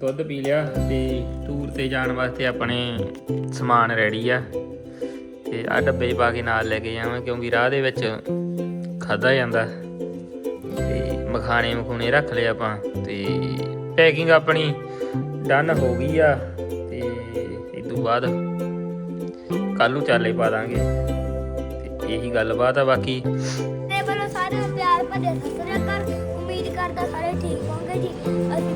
ਦੁੱਧ ਪੀ ਲਿਆ ਤੇ ਟੂਰ ਤੇ ਜਾਣ ਵਾਸਤੇ ਆਪਣੇ ਸਮਾਨ ਰੈਡੀ ਆ। ਤੇ ਆ ਡੱਬੇ ਪਾ ਕੇ ਨਾਲ ਲੈ ਕੇ ਜਾਵਾਂ ਕਿਉਂਕਿ ਰਾਹ ਦੇ ਵਿੱਚ ਖਾਦਾ ਜਾਂਦਾ। ਤੇ ਮਖਾਣੇ ਮਖੂਣੇ ਰੱਖ ਲਿਆ ਆਪਾਂ ਤੇ ਪੈਕਿੰਗ ਆਪਣੀ ਡਨ ਹੋ ਗਈ ਆ ਤੇ ਇਸ ਤੋਂ ਬਾਅਦ ਕੱਲ ਨੂੰ ਚਾਲੇ ਪਾ ਦਾਂਗੇ। ਤੇ ਇਹੀ ਗੱਲਬਾਤ ਆ ਬਾਕੀ। ਤੇ ਵੱਲੋਂ ਸਾਰੇ ਪਿਆਰ ਭਰੇ ਸਤਿ ਸ੍ਰੀ ਅਕਾਲ। ਉਮੀਦ ਕਰਦਾ ਸਾਰੇ ਠੀਕ ਹੋਣਗੇ ਜੀ। ਅਸੀਂ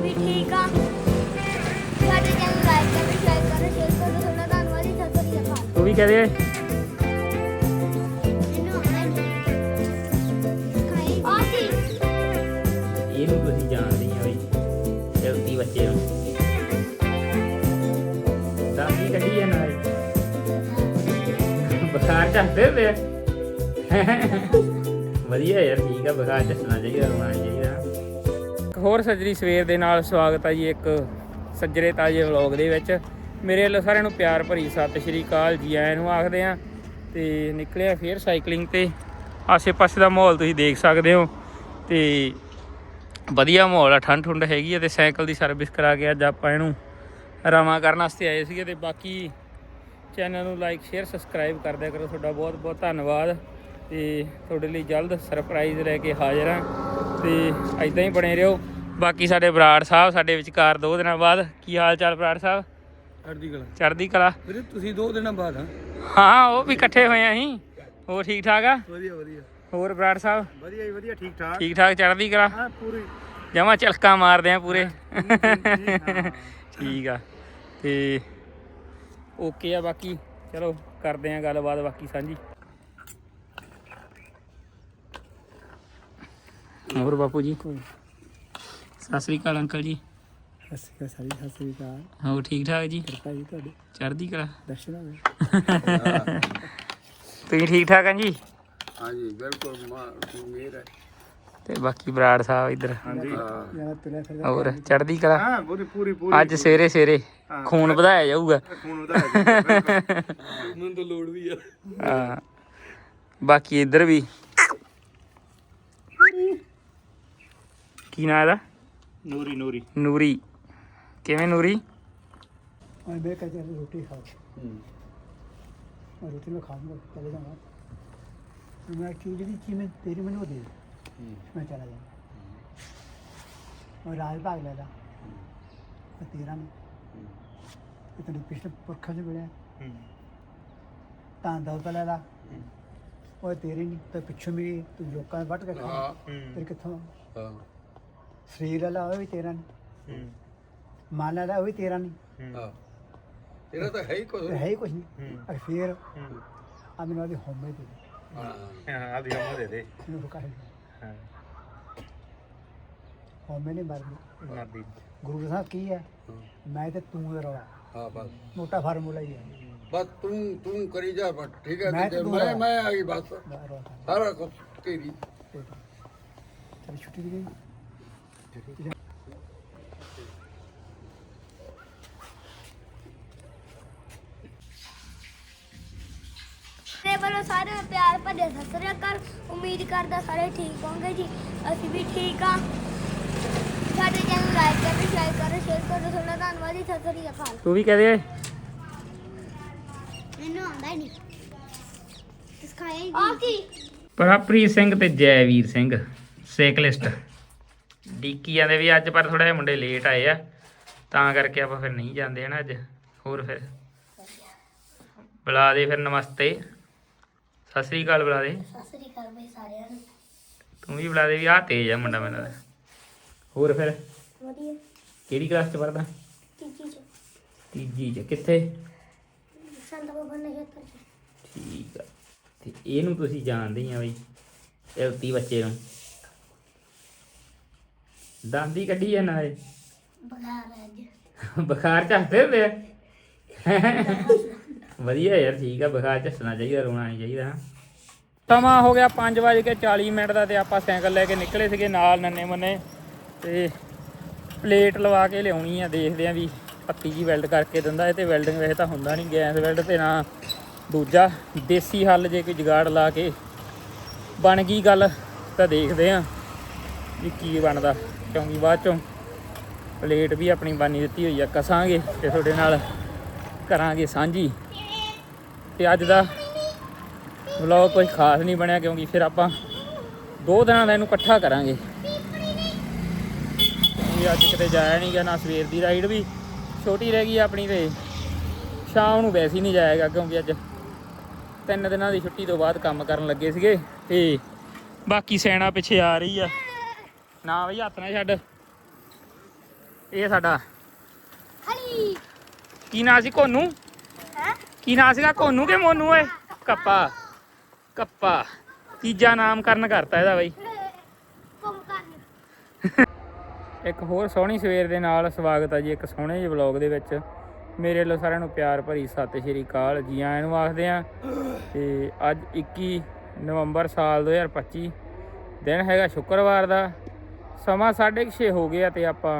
ਤੂੰ ਵੀ ਕਹਦੇ ਇਹਨੂੰ ਤੁਸੀਂ ਜਾਣਦੇ ਆ ਬਈ ਚਲਦੀ ਬੱਚੇ ਨੂੰ। ਦਾਦੀ ਕੱਢੀ ਆ ਨਾਲ ਬੁਖਾਰ ਚੱਲਦੇ ਪਏ ਵਧੀਆ ਯਾਰ, ਠੀਕ ਆ, ਬੁਖਾਰ ਚੱਲਣਾ ਚਾਹੀਦਾ, ਰੋਣਾ ਚਾਹੀਦਾ। ਇੱਕ ਹੋਰ ਸੱਜਰੀ ਸਵੇਰ ਦੇ ਨਾਲ ਸਵਾਗਤ ਆ ਜੀ, ਇੱਕ ਸੱਜਰੇ ਤਾਜੇ ਵਲੌਗ ਦੇ ਵਿੱਚ। ਮੇਰੇ ਵੱਲੋਂ ਸਾਰਿਆਂ ਨੂੰ ਪਿਆਰ ਭਰੀ ਸਤਿ ਸ਼੍ਰੀ ਅਕਾਲ ਜੀ, ਆਇਆਂ ਨੂੰ ਆਖਦੇ ਆ ਤੇ ਨਿਕਲਿਆ ਫੇਰ ਸਾਈਕਲਿੰਗ ਤੇ। ਆਸੇ-ਪਾਸੇ ਦਾ ਮਾਹੌਲ ਤੁਸੀਂ ਦੇਖ ਸਕਦੇ ਹੋ। ਤੇ ਵਧੀਆ ਮਾਹੌਲ ਆ ਠੰਡ ਠੁੰਡ ਹੈਗੀ ਆ ਤੇ ਸਾਈਕਲ ਦੀ ਸਰਵਿਸ ਕਰਾ ਕੇ ਅੱਜ ਆਪਾਂ ਇਹਨੂੰ ਆਰਾਮਾ ਕਰਨ ਵਾਸਤੇ ਆਏ ਸੀਗੇ ਤੇ ਬਾਕੀ ਚੈਨਲ ਨੂੰ ਲਾਈਕ ਸ਼ੇਅਰ ਸਬਸਕ੍ਰਾਈਬ ਕਰ ਦਿਆ ਕਰੋ। ਤੁਹਾਡਾ ਬਹੁਤ ਬਹੁਤ ਧੰਨਵਾਦ। ਤੇ ਤੁਹਾਡੇ ਲਈ ਜਲਦ ਸਰਪ੍ਰਾਈਜ਼ ਲੈ ਕੇ ਹਾਜ਼ਰ ਹਾਂ। ਤੇ ਐਦਾਂ ਹੀ ਬਣੇ ਰਹੋ। ਬਾਕੀ ਸਾਡੇ ਬਰਾੜ ਸਾਹਿਬ, ਸਾਡੇ ਵਿਚਕਾਰ ਦੋ ਦਿਨਾਂ ਬਾਅਦ। ਕੀ ਹਾਲ ਚਾਲ ਬਰਾੜ ਸਾਹਿਬ? ਚੜ੍ਹਦੀ ਕਲਾ। ਚੜ੍ਹਦੀ ਕਲਾ। ਵੀਰੇ ਤੁਸੀਂ ਦੋ ਦਿਨਾਂ ਬਾਅਦ ਹਾਂ। ਹਾਂ ਉਹ ਵੀ ਇਕੱਠੇ ਹੋਏ ਆ ਅਸੀਂ। ਹੋਰ ਠੀਕ ਠਾਕ ਆ? ਵਧੀਆ ਵਧੀਆ। ਹੋਰ ਬਰਾੜ ਸਾਹਿਬ? ਵਧੀਆ ਜੀ ਵਧੀਆ ਠੀਕ ਠਾਕ। ਠੀਕ ਠਾਕ ਚੜ੍ਹਦੀ ਕਲਾ? ਹਾਂ ਪੂਰੀ। ਜਮਾ ਚਲਕਾ ਮਾਰਦੇ ਆ ਪੂਰੇ। ਠੀਕ ਆ। ਤੇ ਓਕੇ ਆ ਬਾਕੀ। ਚਲੋ ਕਰਦੇ ਆ ਗੱਲਬਾਤ ਬਾਕੀ ਸਾਂਝੀ। ਹੋਰ ਬਾਪੂ ਜੀ? ਸਤਿ ਸ੍ਰੀ ਅਕਾਲ ਅੰਕਲ ਜੀ। ਸਤਿ ਸ਼੍ਰੀ ਅਕਾਲ ਸਾਰੀ ਸਤਿ ਸ਼੍ਰੀ ਅਕਾਲ। ਹੋਰ ਠੀਕ ਠਾਕ ਜੀ? ਕਿਰਪਾ ਜੀ ਤੁਹਾਡੇ। ਚੜ੍ਹਦੀ ਕਲਾ? ਦਰਸ਼ਨ ਹੋਵੇ ਤੁਸੀਂ ਠੀਕ ਠਾਕ ਆ ਜੀ? ਹਾਂਜੀ ਬਿਲਕੁਲ ਮੇਰ ਹੈ। ਤੇ ਬਾਕੀ ਬਰਾੜ ਸਾਹਿਬ ਇੱਧਰ? ਹਾਂਜੀ। ਤੁਰਿਆ ਫਿਰਦਾ ਹੋਰ ਚੜ੍ਹਦੀ ਕਲਾ? ਹਾਂ ਪੂਰੀ ਪੂਰੀ ਪੂਰੀ ਅੱਜ ਸਵੇਰੇ ਸਵੇਰੇ ਖੂਨ ਵਧਾਇਆ ਜਾਊਗਾ। ਖੂਨ ਵਧਾਇਆ ਮੈਨੂੰ ਤਾਂ ਲੋੜ ਵੀ ਆ। ਹਾਂ। ਬਾਕੀ ਇੱਧਰ ਵੀ। ਕੀ ਨਾਂ ਇਹਦਾ? ਨੂਰੀ ਨੂਰੀ। ਨੂਰੀ। ਕਿਵੇਂ ਨੂਰੀ मैं मैं कहते हैं रोटी खाओ और रोटी में खाऊंगा चले जाऊंगा तो मैं चीज भी चीज में तेरी मैंने वो दे दी। मैं चला जाऊंगा और राज भाग ले ला और तेरा में इतने पिछले पुरखा से मिले ਤਾਂ ਦੌਲਤ ਲੈ ਲਾ ਉਹ ਤੇਰੀ ਨਹੀਂ ਤੇ ਪਿੱਛੋਂ ਵੀ ਤੂੰ ਲੋਕਾਂ ਦੇ ਵੱਟ ਕੇ ਖਾ ਤੇਰੇ ਕਿੱਥੋਂ ਹਾਂ ਸਰੀਰ ਲੈ ਲਾ ਉਹ ਵੀ ਤੇਰਾ ਨਹੀਂ ਮਨ ਲਾ ਉਹ ਵੀ ਤੇਰਾ ਨਹੀਂ। ਹਾਂ। ਤੇਰਾ ਤਾਂ ਹੈ ਹੀ ਕੁਝ ਤੇ ਹੈ ਹੀ ਕੁਝ ਨਹੀਂ। ਅਰ ਫਿਰ ਆ ਮੈਨੂੰ ਆਦੀ ਹੋਮੇ ਦੇ ਦੇ। ਹਾਂ। ਆ ਦੀ ਹਮਾ ਦੇ ਦੇ। ਇਹਨੂੰ ਰੁਕਾ ਹਾਂ। ਹੋਮੇ ਨਹੀਂ ਮਰਦੀ। ਨਾਦੀ ਗੁਰੂ ਸਾਹਿਬ ਕੀ ਹੈ? ਮੈਂ ਤੇ ਤੂੰ ਦਾ ਰੌਲਾ। ਹਾਂ ਬਸ। ਮੋਟਾ ਫਾਰਮੂਲਾ ਹੀ ਹੈ। ਬਸ ਤੂੰ ਤੂੰ ਕਰੀ ਜਾ ਬਸ। ਠੀਕ ਹੈ ਮੈਂ ਤੇ ਤੇ ਤੂੰ ਮੈਂ ਰਹਾ। ਮੈਂ ਆ ਗਈ ਬਸ। ਬਸ ਰੌਲਾ। ਸਾਰਾ ਕੁਝ ਤੇਰੀ। ਚੱਲ ਛੁੱਟੀ ਦੀ। ਗਈ ਪਿਆਰ ਭਰੇ ਸਤਿ ਸ੍ਰੀ ਅਕਾਲ। ਉਮੀਦ ਕਰਦਾ ਸਾਰੇ ਠੀਕ ਹੋਣਗੇ ਜੀ। ਅਸੀਂ ਵੀ ਠੀਕ ਆ। ਸਾਡੇ ਚੈਨਲ ਲਾਈਕ ਕਰੋ ਸ਼ੇਅਰ ਕਰੋ ਸ਼ੇਅਰ ਕਰੋ। ਤੁਹਾਡਾ ਧੰਨਵਾਦ ਜੀ। ਸਤਿ ਸ੍ਰੀ ਅਕਾਲ। ਤੂੰ ਵੀ ਕਹਦੇ ਮੈਨੂੰ ਆਉਂਦਾ ਨਹੀਂ। ਸਿਖਾਇਆ ਹੀ ਆ ਸੀ ਪ੍ਰਭਪ੍ਰੀਤ ਸਿੰਘ ਤੇ ਜੈਵੀਰ ਸਿੰਘ। ਸਾਈਕਲਿਸਟ ਡੀਕੀਆਂ ਦੇ ਵੀ ਅੱਜ ਪਰ ਥੋੜਾ ਜਿਹਾ ਮੁੰਡੇ ਲੇਟ ਆਏ ਆ। ਤਾਂ ਕਰਕੇ ਆਪਾਂ ਫਿਰ ਨਹੀਂ ਜਾਂਦੇ ਹਨ ਅੱਜ। ਹੋਰ ਫਿਰ। ਬੁਲਾ ਦੇ ਫਿਰ ਨਮਸਤੇ। ਸਤਿ ਸ੍ਰੀ ਅਕਾਲ ਬੁਲਾ ਦੇ। ਸਤਿ ਸ੍ਰੀ ਅਕਾਲ ਬਈ ਸਾਰਿਆਂ ਨੂੰ। ਤੂੰ ਵੀ ਬੁਲਾ ਦੇ ਵੀ ਆ ਤੇਜ ਆ ਮੁੰਡਾ ਲੱਗਦਾ। ਹੋਰ ਫਿਰ ਵਧੀਆ। ਕਿਹੜੀ ਕਲਾਸ ਚ ਪੜਦਾ ਤੀਜੀ ਚ। ਤੀਜੀ ਚ ਕਿੱਥੇ? ਸੰਤ ਬਾਬਾ ਨਗਰ ਚ। ਠੀਕ ਆ। ਤੇ ਇਹਨੂੰ ਤੁਸੀਂ ਜਾਣਦੇ ਆ ਬਈ ਇਲਤੀ ਬੱਚੇ ਨੂੰ। ਦੰਦੀ ਕੱਢੀ ਜਾਂਦਾ ਏ ਬਗਾਰ ਅੱਜ। ਬੁਖਾਰ ਝੱਸਦੇ ਹੁੰਦੇ ਆ। ਵਧੀਆ ਯਾਰ, ਠੀਕ ਆ ਬੁਖਾਰ ਝੱਸਣਾ ਚਾਹੀਦਾ, ਰੋਣਾ ਨਹੀਂ ਚਾਹੀਦਾ। ਸਮਾਂ ਹੋ ਗਿਆ 5:40 ਮਿੰਟ ਦਾ ਤੇ ਆਪਾਂ ਸਾਈਕਲ ਲੈ ਕੇ ਨਿਕਲੇ ਸੀਗੇ ਨਾਲ ਨੰਨੇ ਮੁੰਨੇ। ਤੇ ਪਲੇਟ ਲਵਾ ਕੇ ਲਿਆਉਣੀ ਆ, ਦੇਖਦੇ ਆ ਵੀ ਪੱਤੀ ਜੀ ਵੈਲਡ ਕਰਕੇ ਦਿੰਦਾ ਇਹ ਤੇ ਵੈਲਡਿੰਗ ਵੈਸੇ ਤਾਂ ਹੁੰਦਾ ਨਹੀਂ ਗੈਸ ਵੈਲਡ ਤੇ ਨਾ ਦੂਜਾ ਦੇਸੀ ਹੱਲ ਜੇ ਕੋਈ ਜਗਾੜ ਲਾ ਕੇ ਬਣ ਗਈ ਗੱਲ ਤਾਂ ਦੇਖਦੇ ਆ ਵੀ ਕੀ ਬਣਦਾ। ਕਿਉਂਕਿ ਬਾਅਦ ਚੋਂ ਪਲੇਟ ਵੀ ਆਪਣੀ ਬਾਨੀ ਦਿੱਤੀ ਹੋਈ ਆ, ਕਸਾਂਗੇ ਤੇ ਤੁਹਾਡੇ ਨਾਲ ਕਰਾਂਗੇ ਸਾਂਝੀ। ਤੇ ਅੱਜ ਦਾ ਵਲੌਗ ਕੋਈ ਖਾਸ ਨਹੀਂ ਬਣਿਆ ਕਿਉਂਕਿ ਫਿਰ ਆਪਾਂ ਦੋ ਦਿਨਾਂ ਦਾ ਇਹਨੂੰ ਇਕੱਠਾ ਕਰਾਂਗੇ। ਵੀ ਅੱਜ ਕਿਤੇ ਜਾਇਆ ਨਹੀਂ ਗਿਆ ਨਾ ਸਵੇਰ ਦੀ ਰਾਈਡ ਵੀ ਛੋਟੀ ਰਹਿ ਗਈ ਆਪਣੀ ਤੇ ਸ਼ਾਮ ਨੂੰ ਵੈਸੇ ਹੀ ਨਹੀਂ ਜਾਏਗਾ ਕਿਉਂਕਿ ਅੱਜ ਤਿੰਨ ਦਿਨਾਂ ਦੀ ਛੁੱਟੀ ਤੋਂ ਬਾਅਦ ਕੰਮ ਕਰਨ ਲੱਗੇ ਸੀਗੇ ਤੇ ਬਾਕੀ ਸੈਣਾ ਪਿੱਛੇ ਆ ਰਹੀ ਆ। ਨਾ ਬਈ ਹੱਥ ਨਾ ਛੱਡ। ਇਹ ਸਾਡਾ। ਹਲੀ। ਕੀ ਨਾਂ ਸੀ ਕੋਨੂ? ਹੈ? ਕੀ ਨਾਂ ਸੀਗਾ? ਕੋਨੂ ਕਿ ਮੋਨੂ ਓਏ? ਕੱਪਾ। ਕੱਪਾ। ਤੀਜਾ ਨਾਮਕਰਨ ਕਰਤਾ ਇਹਦਾ ਬਈ। ਇੱਕ ਹੋਰ ਸੋਹਣੀ ਸਵੇਰ ਦੇ ਨਾਲ ਸਵਾਗਤ ਹੈ ਜੀ, ਇੱਕ ਸੋਹਣੇ ਜਿਹੇ ਵਲੌਗ ਦੇ ਵਿੱਚ। ਮੇਰੇ ਵੱਲੋਂ ਸਾਰਿਆਂ ਨੂੰ ਪਿਆਰ ਭਰੀ ਸਤਿ ਸ਼੍ਰੀ ਅਕਾਲ ਜੀ ਆਇਆਂ ਨੂੰ ਆਖਦੇ ਆ। ਤੇ ਅੱਜ 21 ਨਵੰਬਰ ਸਾਲ 2025 ਦਿਨ ਹੈਗਾ ਸ਼ੁੱਕਰਵਾਰ ਦਾ। ਸਮਾਂ 6:30 ਹੋ ਗਿਆ ਤੇ ਆਪਾਂ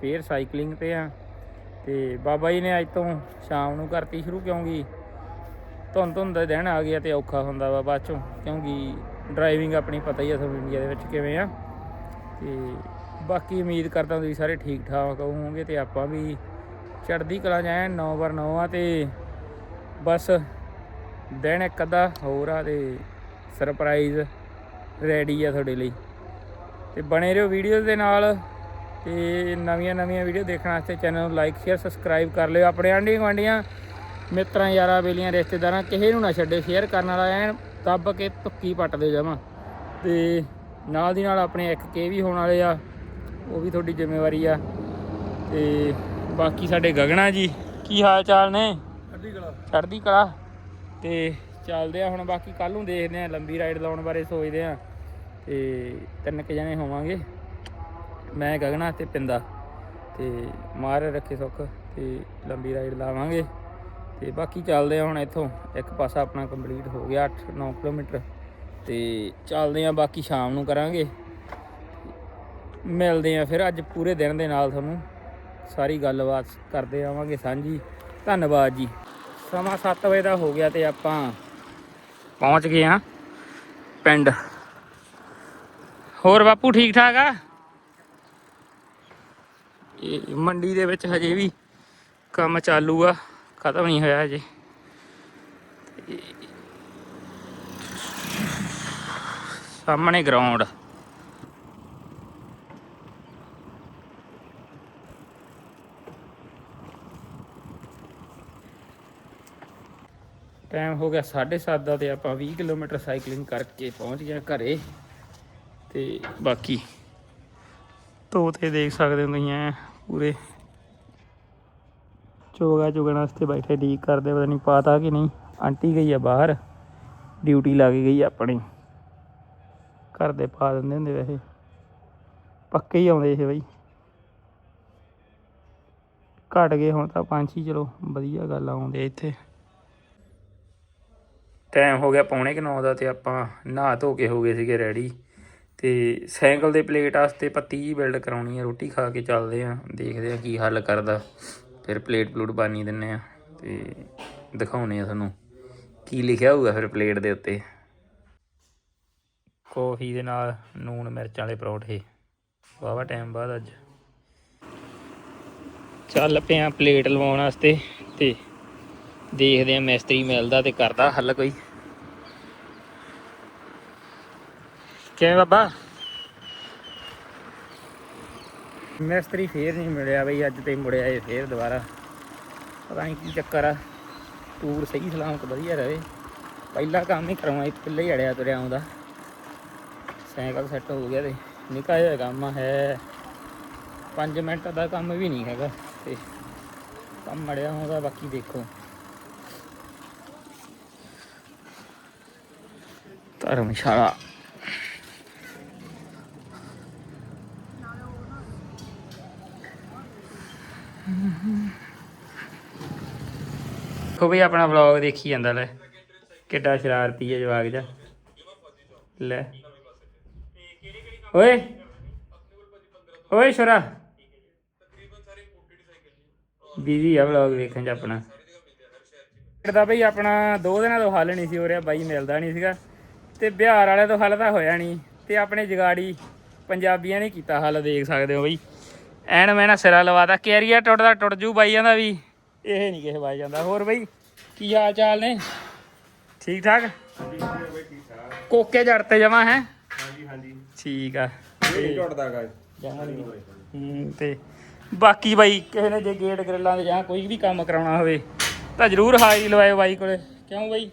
ਫੇਰ ਸਾਈਕਲਿੰਗ ਤੇ ਆ। ਤੇ ਬਾਬਾ ਜੀ ਨੇ ਅੱਜ ਤੋਂ ਸ਼ਾਮ ਨੂੰ ਕਰਤੀ ਸ਼ੁਰੂ ਕਿਉਂਕਿ ਧੁੰਦ ਧੁੰਦ ਦਾ ਦਿਨ ਆ ਗਿਆ ਤੇ ਔਖਾ ਹੁੰਦਾ ਵਾ ਬਾਅਦ ਚੋਂ, ਕਿਉਂਕਿ ਡਰਾਈਵਿੰਗ ਆਪਣੀ ਪਤਾ ਹੀ ਆ ਤੁਹਾਨੂੰ ਇੰਡੀਆ ਦੇ ਵਿੱਚ ਕਿਵੇਂ ਆ। ਤੇ ਬਾਕੀ ਉਮੀਦ ਕਰਦਾ ਤੁਸੀਂ ਸਾਰੇ ਠੀਕ ਠਾਕ ਹੋਵੋਗੇ ਤੇ ਆਪਾਂ ਵੀ ਚੜ੍ਹਦੀ ਕਲਾ ਜਾਏ 9 ਬਰ 9 ਆ ਤੇ ਬਸ ਦਿਨ ਇੱਕ ਅੱਧਾ ਹੋਰ ਆ ਤੇ ਸਰਪ੍ਰਾਈਜ਼ ਰੈਡੀ ਆ ਤੁਹਾਡੇ ਲਈ। ਤੇ ਬਣੇ ਰਹੋ ਵੀਡੀਓਜ਼ ਦੇ ਨਾਲ। ਤੇ ਨਵੀਆਂ ਨਵੀਆਂ ਵੀਡੀਓ ਦੇਖਣ ਵਾਸਤੇ ਚੈਨਲ ਨੂੰ ਲਾਈਕ ਸ਼ੇਅਰ ਸਬਸਕ੍ਰਾਈਬ ਕਰ ਲਿਓ। ਆਪਣੇ ਆਂਢੀ ਗੁਆਂਢੀਆਂ ਮਿੱਤਰਾਂ ਯਾਰਾਂ ਬੇਲੀਆਂ ਰਿਸ਼ਤੇਦਾਰਾਂ ਕਿਸੇ ਨੂੰ ਨਾ ਛੱਡੇ। ਸ਼ੇਅਰ ਕਰਨ ਵਾਲਾ ਐਨ ਦੱਬ ਕੇ ਤੁੱਕੀ ਪੱਟ ਦੇ ਜਾਵਾਂ। ਤੇ ਨਾਲ ਦੀ ਨਾਲ ਆਪਣੇ ਇੱਕ ਕੇ ਵੀ ਹੋਣ ਵਾਲੇ ਆ ਉਹ ਵੀ ਤੁਹਾਡੀ ਜ਼ਿੰਮੇਵਾਰੀ ਆ। ਤੇ ਬਾਕੀ ਸਾਡੇ ਗਗਨਾ ਜੀ ਕੀ ਹਾਲ ਚਾਲ ਨੇ? ਅੱਡੀ ਗਲਾ ਚੜ੍ਹਦੀ ਕਲਾ। ਤੇ ਚੱਲਦੇ ਆ ਹੁਣ ਬਾਕੀ ਕੱਲ ਨੂੰ ਦੇਖਦੇ ਆ ਲੰਬੀ ਰਾਈਡ ਲਾਉਣ ਬਾਰੇ ਸੋਚਦੇ ਆ। ਤੇ ਤਿੰਨ ਕੁ ਜਣੇ ਹੋਵਾਂਗੇ। ਮੈਂ ਗਗਨਾ ਤੇ ਪਿੰਦਾ। ਤੇ ਮਾਰ ਰੱਖੇ ਸੁੱਖ ਤੇ ਲੰਬੀ ਰਾਈਡ ਲਾਵਾਂਗੇ। ਤੇ ਬਾਕੀ ਚੱਲਦੇ ਆ ਹੁਣ ਇੱਥੋਂ। ਇੱਕ ਪਾਸਾ ਆਪਣਾ ਕੰਪਲੀਟ ਹੋ ਗਿਆ 8-9 ਕਿਲੋਮੀਟਰ। ਤੇ ਚੱਲਦੇ ਆ ਬਾਕੀ ਸ਼ਾਮ ਨੂੰ ਕਰਾਂਗੇ। ਮਿਲਦੇ ਆ ਫਿਰ ਅੱਜ ਪੂਰੇ ਦਿਨ ਦੇ ਨਾਲ ਤੁਹਾਨੂੰ। ਸਾਰੀ ਗੱਲਬਾਤ ਕਰਦੇ ਆਵਾਂਗੇ ਸਾਂਝੀ। ਧੰਨਵਾਦ ਜੀ। ਸਮਾਂ 7 ਵਜੇ ਦਾ ਹੋ ਗਿਆ ਤੇ ਆਪਾਂ ਪਹੁੰਚ ਗਏ ਆ ਪਿੰਡ। ਹੋਰ ਬਾਪੂ ਠੀਕ ਠਾਕ ਆ? ਇਹ ਮੰਡੀ ਦੇ ਵਿੱਚ ਹਜੇ ਵੀ ਕੰਮ ਚਾਲੂ ਆ, ਖਤਮ ਨਹੀਂ ਹੋਇਆ ਹਜੇ। ਸਾਹਮਣੇ ਗਰਾਊਂਡ ਟਾਈਮ ਹੋ ਗਿਆ 7:30 ਦਾ ਤੇ ਆਪਾਂ 20 ਕਿਲੋਮੀਟਰ ਸਾਈਕਲਿੰਗ ਕਰਕੇ ਪਹੁੰਚ ਗਏ ਘਰੇ ਤੇ ਬਾਕੀ ਤੋਤੇ ਦੇਖ ਸਕਦੇ ਹੋ ਤੁਸੀਂ ਐਂ, ਪੂਰੇ। ਚੋਗਾ ਚੁਗਣ ਵਾਸਤੇ ਬੈਠੇ ਡੀਕ ਕਰਦੇ, ਪਤਾ ਨਹੀਂ ਪਾਤਾ ਕਿ ਨਹੀਂ। ਆਂਟੀ ਗਈ ਆ ਬਾਹਰ, ਡਿਊਟੀ ਲਾ ਕੇ ਗਈ ਆਪਣੀ। ਘਰ ਦੇ ਪਾ ਦਿੰਦੇ ਹੁੰਦੇ ਵੈਸੇ। ਪੱਕੇ ਹੀ ਆਉਂਦੇ ਇਹ ਬਈ। ਘਟ ਗਏ ਹੁਣ ਤਾਂ ਪੰਛੀ ਚਲੋ ਵਧੀਆ ਗੱਲ ਆਉਂਦੇ ਇੱਥੇ। ਟਾਈਮ ਹੋ ਗਿਆ ਪੌਣੇ ਕਿ 9 ਦਾ ਤੇ ਆਪਾਂ ਨਹਾ ਧੋ ਕੇ ਹੋ ਗਏ ਸੀਗੇ ਰੈਡੀ। ਤੇ ਸਾਈਕਲ ਦੇ ਪਲੇਟ ਵਾਸਤੇ ਪੱਤੀ ਜੀ ਬਿਲਡ ਕਰਾਉਣੀ ਆ, ਰੋਟੀ ਖਾ ਕੇ ਚੱਲਦੇ ਆ, ਦੇਖਦੇ ਆ ਕੀ ਹੱਲ ਕਰਦਾ। ਫਿਰ ਪਲੇਟ ਪਲੂਟ ਬਾਨੀ ਦਿੰਨੇ ਆ ਤੇ ਦਿਖਾਉਨੇ ਆ ਤੁਹਾਨੂੰ ਕੀ ਲਿਖਿਆ ਹੋਊਗਾ ਫਿਰ ਪਲੇਟ ਦੇ ਉੱਤੇ। ਕੌਫੀ ਦੇ ਨਾਲ ਨੂਨ ਮਿਰਚਾਂ ਵਾਲੇ ਪਰੌਂਠੇ। ਵਾਵਾ ਟਾਈਮ ਬਾਅਦ ਅੱਜ। ਚੱਲ ਪਿਆ ਪਲੇਟ ਲਵਾਉਣ ਵਾਸਤੇ ਤੇ ਦੇਖਦੇ ਆ ਮਿਸਤਰੀ ਮਿਲਦਾ ਤੇ ਕਰਦਾ ਹੱਲ ਕੋਈ। ਕਿਵੇਂ ਬਾਬਾ? ਮਿਸਤਰੀ ਫੇਰ ਨਹੀਂ ਮਿਲਿਆ ਬਈ, ਅੱਜ ਤੇ ਮੁੜਿਆ ਇਹ ਫੇਰ ਦੁਬਾਰਾ। ਪਤਾ ਨਹੀਂ ਕੀ ਚੱਕਰ ਆ। ਟੂਰ ਸਹੀ ਸਲਾਮਤ ਵਧੀਆ ਰਹੇ। ਪਹਿਲਾ ਕੰਮ ਹੀ ਕਰਾਉਣਾ ਸੀ ਪਹਿਲੇ ਹੀ ਅੜਿਆ ਤੁਰਿਆ ਆਉਂਦਾ। ਸਾਈਕਲ ਸੈੱਟ ਹੋ ਗਿਆ ਤੇ ਨਿੱਕਾ ਜਿਹਾ ਕੰਮ ਹੈ। 5 ਮਿੰਟ ਦਾ ਕੰਮ ਵੀ ਨਹੀਂ ਹੈਗਾ ਤੇ ਕੰਮ ਅੜਿਆ ਹੁੰਦਾ ਬਾਕੀ ਦੇਖੋ। ਧਰਮਸ਼ਾਲਾ। ਦੇਖੋ ਵੀ ਆਪਣਾ ਵਲੌਗ ਦੇਖੀ ਜਾਂਦਾ, ਲੈ। ਕਿੱਡਾ ਸ਼ਰਾਰਤੀ ਹੈ ਜਵਾਗ ਜਾ ਲੈ। ਓਏ। ਓਏ ਸ਼ਰਾ ਬੀਜ਼ੀ ਆ ਵਲੌਗ ਵੇਖਣ ਚ ਆਪਣਾ। ਦਾ ਬਈ ਆਪਣਾ ਦੋ ਦਿਨਾਂ ਤੋਂ ਹੱਲ ਨਹੀਂ ਸੀ ਹੋ ਰਿਹਾ, ਬਾਈ ਮਿਲਦਾ ਨਹੀਂ ਸੀਗਾ। ਤੇ ਬਿਹਾਰ ਵਾਲਿਆਂ ਤੋਂ ਹੱਲ ਤਾਂ ਹੋਇਆ ਨਹੀਂ ਤੇ ਆਪਣੇ ਜਗਾੜੀ ਪੰਜਾਬੀਆਂ ਨੇ ਕੀਤਾ ਹੱਲ, ਦੇਖ ਸਕਦੇ ਹੋ ਬਈ। ਐਨ ਮੈਂ ਨਾ ਸਿਰਾ ਲਵਾਤਾ ਕੈਰੀਆ ਟੁੱਟਦਾ ਟੁੱਟ ਜੂ ਬਾਈ ਦਾ ਵੀ। ਇਹ ਨਹੀਂ ਕਿਸੇ ਬਾਈ ਜਾਂਦਾ। ਹੋਰ ਬਈ? ਕੀ ਹਾਲ ਚਾਲ ਨੇ? ਠੀਕ ਠਾਕ? ਕੋਕੇ ਜੜ ਤੇ ਜਮਾ ਹੈ? ਹਾਂਜੀ ਹਾਂਜੀ। ਠੀਕ ਆ। ਟੁੱਟਦਾ ਗਾ। ਹੂੰ ਤੇ ਬਾਕੀ ਬਾਈ ਕਿਸੇ ਨੇ ਜੇ ਗੇਟ ਗ੍ਰਿਲਾਂ ਦੇ ਜਾਂ ਕੋਈ ਵੀ ਕੰਮ ਕਰਾਉਣਾ ਹੋਵੇ ਤਾਂ ਜਰੂਰ ਹਾਜ਼ਰੀ ਲਵਾਇਓ ਬਾਈ ਕੋਲੇ। ਕਿਉਂ ਬਾਈ?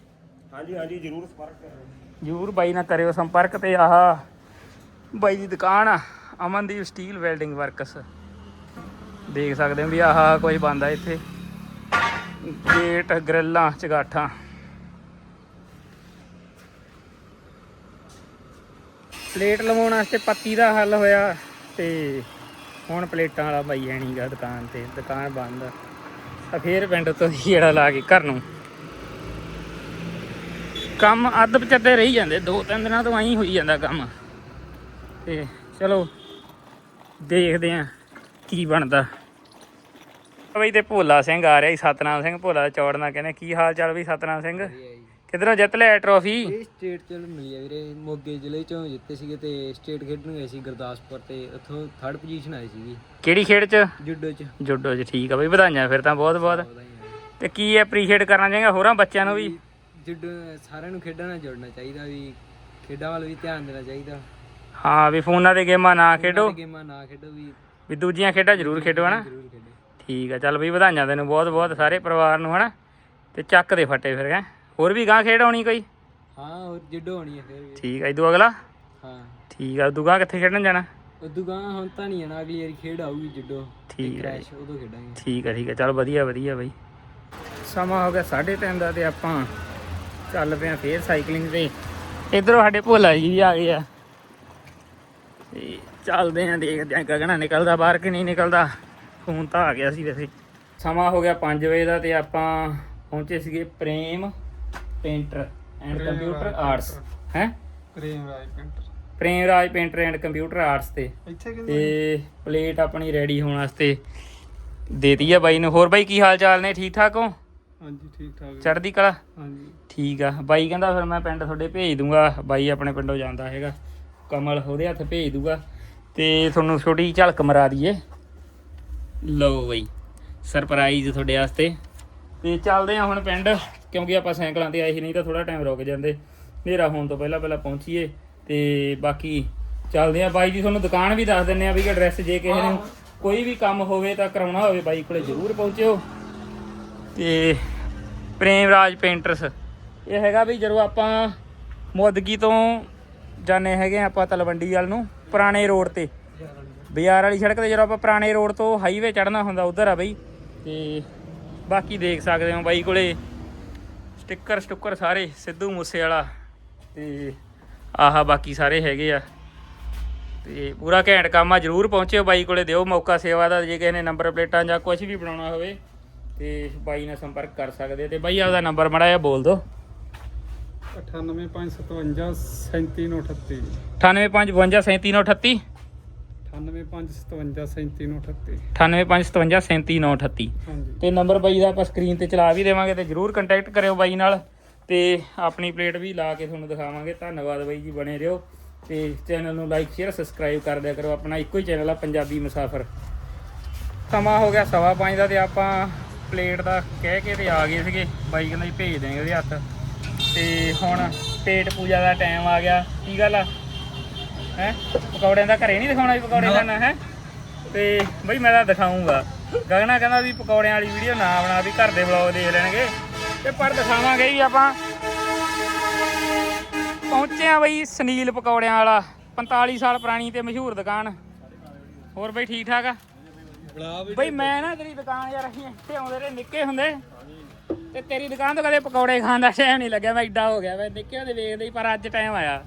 ਹਾਂਜੀ ਹਾਂਜੀ ਜ਼ਰੂਰ ਸੰਪਰਕ ਕਰੋ ਜਰੂਰ ਬਾਈ ਨਾਲ ਕਰਿਓ ਸੰਪਰਕ ਤੇ। ਆਹ ਬਾਈ ਦੀ ਦੁਕਾਨ ਆ ਅਮਨਦੀਪ ਸਟੀਲ ਵੈਲਡਿੰਗ ਵਰਕਸ ਦੇਖ ਸਕਦੇ ਹੋ ਵੀ ਆਹ ਕੋਈ ਬੰਦਾ ਇੱਥੇ। ਗੇਟ, ਗ੍ਰਿਲਾਂ, ਚਗਾਠਾਂ। ਪਲੇਟ ਲਵਾਉਣ ਵਾਸਤੇ ਪੱਤੀ ਦਾ ਹੱਲ ਹੋਇਆ ਤੇ ਹੁਣ ਪਲੇਟਾਂ ਵਾਲਾ ਬਾਈ ਹੈ ਨਹੀਂਗਾ ਦੁਕਾਨ ਤੇ, ਦੁਕਾਨ ਬੰਦ। ਆ ਤਾਂ ਫੇਰ ਪਿੰਡ ਤੋਂ ਜਿਹੜਾ ਲਾ ਕੇ ਘਰ ਨੂੰ। ਕੰਮ ਅੱਧ ਪਚੱਦੇ ਰਹੀ ਜਾਂਦੇ, ਦੋ ਤਿੰਨ ਦਿਨਾਂ ਤੋਂ ਐਂ ਹੋਈ ਜਾਂਦਾ ਕੰਮ। ਤੇ ਚਲੋ, ਦੇਖਦੇ ਆਂ ਕੀ ਬਣਦਾ। ਬਈ ਤੇ ਭੋਲਾ ਸਿੰਘ ਆ ਰਿਹਾ ਸੀ ਸਤਨਾਮ ਸਿੰਘ ਭੋਲਾ ਚੌੜਨਾ ਕਹਿੰਦੇ ਕੀ ਹਾਲ ਚਾਲ ਬਈ ਸਤਨਾਮ ਸਿੰਘ? ਕਿਧਰੋਂ ਜਿੱਤ ਲਿਆ ਟਰੋਫੀ ਇਹ ਸਟੇਟ ਚ ਮਿਲੀ ਆ ਵੀਰੇ ਮੋਗੇ ਜ਼ਿਲ੍ਹੇ ਚੋਂ ਜਿੱਤੇ ਸੀਗੇ ਤੇ ਸਟੇਟ ਖੇਡਣ ਗਏ ਸੀ ਗੁਰਦਾਸਪੁਰ ਤੇ ਉੱਥੋਂ ਥਰਡ ਪੋਜੀਸ਼ਨ ਆਈ ਸੀਗੀ। ਕਿਹੜੀ ਖੇਡ ਚ? ਜੁੱਡੋ ਚ। ਜੁੱਡੋ ਚ ਠੀਕ ਆ ਬਈ ਵਧਾਈਆਂ ਫਿਰ ਤਾਂ ਬਹੁਤ ਬਹੁਤ। ਤੇ ਕੀ ਐਪਰੀਸ਼ੀਏਟ ਕਰਨਾ ਚਾਹੀਦਾ ਹੋਰਾਂ ਬੱਚਿਆਂ ਨੂੰ ਵੀ? ਜੁੱਡੋ ਸਾਰਿਆਂ ਨੂੰ ਖੇਡਾਂ ਨਾਲ ਜੁੜਨਾ ਚਾਹੀਦਾ ਵੀ ਖੇਡਾਂ ਵੱਲ ਵੀ ਧਿਆਨ ਦੇਣਾ ਚਾਹੀਦਾ। ਹਾਂ ਵੀ ਫੋਨਾਂ ਤੇ ਗੇਮਾਂ ਨਾ ਖੇਡੋ। ਗੇਮਾਂ ਨਾ ਖੇਡੋ ਵੀ। ਵੀ ਦੂਜੀਆਂ ਖੇਡਾਂ ਜ਼ਰੂਰ ਖੇਡੋ ਹਨਾ? ਜ਼ਰੂਰ ਖੇਡੋ। ਠੀਕ ਆ ਚੱਲ ਬਈ ਵਧਾਈਆਂ ਤੈਨੂੰ ਬਹੁਤ ਬਹੁਤ ਸਾਰੇ ਪਰਿਵਾਰ ਨੂੰ ਹਨਾ? ਤੇ ਚੱਕ ਦੇ ਫੱਟੇ ਫਿਰ ਹੈ? ਹੋਰ ਵੀ ਗਾਂ ਖੇਡ ਆਉਣੀ ਕੋਈ? ਹਾਂ ਹੋਰ ਜੁੱਡੋ ਹੋਣੀ ਆ ਫਿਰ ਵੀ। ਠੀਕ ਆ ਇਦੋਂ ਅਗਲਾ? ਹਾਂ। ਠੀਕ ਆ ਉਦੋਂ ਗਾਂ ਕਿੱਥੇ ਖੇਡਣ ਜਾਣਾ? ਉਦੋਂ ਗਾਂ ਹੁਣ ਤਾਂ ਨਹੀਂ ਆਣਾ ਅਗਲੀ ਵਾਰੀ ਖੇਡ ਆਊਗੀ ਜੁੱਡੋ। ਠੀਕ ਹੈ ਉਦੋਂ ਖੇਡਾਂਗੇ। ਠੀਕ ਆ ਠੀਕ ਆ ਚੱਲ ਵਧੀਆ ਵਧੀਆ ਬਈ। ਸਮਾਂ ਹੋ ਗਿਆ 3:30 ਦਾ ਤੇ ਆਪਾਂ ਚੱਲ ਪਏ ਆ ਫੇਰ ਸਾਈਕਲਿੰਗ ਤੇ। ਇਧਰੋਂ ਸਾਡੇ ਭੋਲਾ ਜੀ ਵੀ ਆ ਗਏ ਆ। ਚੱਲਦੇ ਆ ਦੇਖਦੇ ਆ ਗਗਨਾ ਨਿਕਲਦਾ ਬਾਹਰ ਕਿ ਨਹੀਂ ਨਿਕਲਦਾ। ਫੋਨ ਤਾਂ ਆ ਗਿਆ ਸੀ ਵੈਸੇ। ਸਮਾਂ ਹੋ ਗਿਆ 5 ਵਜੇ ਦਾ ਤੇ ਆਪਾਂ ਪਹੁੰਚੇ ਸੀਗੇ Prem painter and computer arts. ਹੈ? Prem Raj painter. Prem Raj painter and computer arts ਤੇ। ਇੱਥੇ ਤੇ ਪਲੇਟ ਆਪਣੀ ਰੈਡੀ ਹੋਣ ਵਾਸਤੇ ਦੇਤੀ ਆ ਬਾਈ ਨੂੰ। ਹੋਰ ਬਾਈ ਕੀ ਹਾਲ ਚਾਲ ਨੇ? ਠੀਕ ਠਾਕ ਹੋ? ਹਾਂਜੀ ਠੀਕ ਠਾਕ ਚੜ੍ਹਦੀ ਕਲਾ? ਹਾਂਜੀ। ਠੀਕ ਆ। ਬਾਈ ਕਹਿੰਦਾ ਫਿਰ ਮੈਂ ਪਿੰਡ ਤੁਹਾਡੇ ਭੇਜ ਦੂੰਗਾ। ਬਾਈ ਆਪਣੇ ਪਿੰਡੋਂ ਜਾਂਦਾ ਹੈਗਾ। ਕਮਲ ਉਹਦੇ ਹੱਥ ਭੇਜ ਦੂੰਗਾ। ਤੇ ਤੁਹਾਨੂੰ ਛੋਟੀ ਝਲਕ ਮਰਾ ਦਈਏ। ਲਓ ਬਾਈ ਸਰਪ੍ਰਾਈਜ਼ ਤੁਹਾਡੇ ਵਾਸਤੇ। ਤੇ ਚੱਲਦੇ ਆ ਹੁਣ ਪਿੰਡ, ਕਿਉਂਕਿ ਆਪਾਂ ਸਾਈਕਲਾਂ ਤੇ ਆਏ ਸੀ, ਨਹੀਂ ਤਾਂ ਥੋੜਾ ਟਾਈਮ ਰੁਕ ਜਾਂਦੇ। ਹਨੇਰਾ ਹੋਣ ਤੋਂ ਪਹਿਲਾਂ ਪਹਿਲਾਂ ਪਹੁੰਚੀਏ, ਤੇ ਬਾਕੀ ਚੱਲਦੇ ਆ ਬਾਈ ਜੀ, ਤੁਹਾਨੂੰ ਦੁਕਾਨ ਵੀ ਦੱਸ ਦਿੰਨੇ ਆ ਵੀ ਐਡਰੈਸ ਜੇ ਕਿਸੇ ਨੂੰ ਕੋਈ ਵੀ ਕੰਮ ਹੋਵੇ ਤਾਂ ਕਰਾਉਣਾ ਹੋਵੇ, ਬਾਈ ਕੋਲੇ ਜ਼ਰੂਰ ਪਹੁੰਚਿਓ। ਤੇ ਪ੍ਰੇਮ ਰਾਜ ਪੇਂਟਰਸ ਇਹ ਹੈਗਾ ਵੀ ਜਦੋਂ ਆਪਾਂ ਮੁੱਦਗੀ ਤੋਂ ਜਾਣੇ ਹੈਗੇ ਆ ਆਪਾਂ ਤਲਵੰਡੀ ਵਾਲ ਨੂੰ, ਪੁਰਾਣੇ ਰੋਡ ਤੇ। ਬਾਜ਼ਾਰ ਵਾਲੀ ਸੜਕ ਤੇ ਜਦੋਂ ਆਪਾਂ ਪੁਰਾਣੇ ਰੋਡ ਤੋਂ ਹਾਈਵੇ ਚੜਨਾ ਹੁੰਦਾ ਉਧਰ ਆ ਬਈ ਤੇ ਬਾਕੀ ਦੇਖ ਸਕਦੇ ਹੋ ਬਾਈ ਕੋਲੇ ਸਟicker ਸਟੁੱਕਰ ਸਾਰੇ ਸਿੱਧੂ ਮੂਸੇ ਵਾਲਾ ਤੇ ਆਹਾ ਬਾਕੀ ਸਾਰੇ ਹੈਗੇ ਆ। ਤੇ ਪੂਰਾ ਘੈਂਟ ਕੰਮ ਆ ਜਰੂਰ ਪਹੁੰਚਿਓ ਬਾਈ ਕੋਲੇ ਦਿਓ ਮੌਕਾ ਸੇਵਾ ਦਾ ਜੇ ਕਿਸੇ ਨੇ ਨੰਬਰ ਪਲੇਟਾਂ ਜਾਂ ਕੁਝ ਵੀ ਬਣਾਉਣਾ ਹੋਵੇ ਤੇ ਬਾਈ ਨਾਲ ਸੰਪਰਕ ਕਰ ਸਕਦੇ ਤੇ ਬਾਈ ਆਪਦਾ ਨੰਬਰ ਮੜਾ ਜਿਹਾ ਬੋਲ ਦਿਓ। 98557 37938 98552 98557 37938 98557 ਹਾਂਜੀ। ਤੇ ਨੰਬਰ ਬਾਈ ਦਾ ਆਪਾਂ ਸਕਰੀਨ ਤੇ ਚਲਾ ਵੀ ਦੇਵਾਂਗੇ ਤੇ ਜਰੂਰ ਕੰਟੈਕਟ ਕਰਿਓ ਬਾਈ ਨਾਲ ਤੇ ਆਪਣੀ ਪਲੇਟ ਵੀ ਲਾ ਕੇ ਤੁਹਾਨੂੰ ਦਿਖਾਵਾਂਗੇ। ਧੰਨਵਾਦ ਬਾਈ ਜੀ ਬਣੇ ਰਹੋ ਤੇ ਚੈਨਲ ਨੂੰ ਲਾਈਕ ਸ਼ੇਅਰ ਸਬਸਕ੍ਰਾਈਬ ਕਰ ਦਿਆ ਕਰੋ। ਆਪਣਾ ਇੱਕੋ ਹੀ ਚੈਨਲ ਆ ਪੰਜਾਬੀ ਮੁਸਾਫਰ। ਸਮਾਂ ਹੋ ਗਿਆ ਸਵਾ ਪੰਜ ਦਾ ਤੇ ਆਪਾਂ ਪਲੇਟ ਦਾ ਕਹਿ ਕੇ ਤੇ ਆ ਗਏ ਸੀਗੇ। ਬਾਈ ਕਹਿੰਦਾ ਜੀ ਭੇਜ ਦੇਂਗੇ ਉਹਦੇ ਹੱਥ। ਤੇ ਹੁਣ ਪੇਟ ਪੂਜਾ ਦਾ ਟਾਈਮ ਆ ਗਿਆ। ਕੀ ਗੱਲ ਆ? ਹੈ? ਪਕੌੜਿਆਂ ਦਾ ਘਰੇ ਨਹੀਂ ਦਿਖਾਉਣਾ ਵੀ ਪਕੌੜੇ ਖਾਣਾ ਹੈ? ਤੇ ਬਈ ਮੈਂ ਤਾਂ ਦਿਖਾਉਂਗਾ। ਗਗਨਾ ਕਹਿੰਦਾ ਵੀ ਪਕੌੜਿਆਂ ਵਾਲੀ ਵੀਡੀਓ ਨਾ ਬਣਾ ਵੀ ਘਰ ਦੇ ਵਲੌਗ ਦੇਖ ਲੈਣਗੇ। ਤੇ ਪਰ ਦਿਖਾਵਾਂਗੇ ਹੀ ਆਪਾਂ। ਪਹੁੰਚੇ ਆ ਬਈ ਸੁਨੀਲ ਪਕੌੜਿਆਂ ਵਾਲਾ 45 ਸਾਲ ਪੁਰਾਣੀ ਤੇ ਮਸ਼ਹੂਰ ਦੁਕਾਨ। ਹੋਰ ਬਈ ਠੀਕ ਠਾਕ ਆ? ਬਈ ਮੈਂ ਨਾ ਤੇਰੀ ਦੁਕਾਨ ਯਾਰ ਅਸੀਂ ਇੱਥੇ ਆਉਂਦੇ ਰਹੇ ਨਿੱਕੇ ਹੁੰਦੇ। ਤੇ ਤੇਰੀ ਦੁਕਾਨ ਤੋਂ ਕਦੇ ਪਕੌੜੇ ਖਾਣ ਦਾ ਟਾਈਮ ਨਹੀਂ ਲੱਗਿਆ ਮੈਂ ਐਡਾ ਹੋ ਗਿਆ ਮੈਂ ਨਿੱਕੇ ਹੁੰਦੇ ਵੇਖਦੇ ਹੀ ਪਰ ਅੱਜ ਟਾਈਮ ਆਇਆ।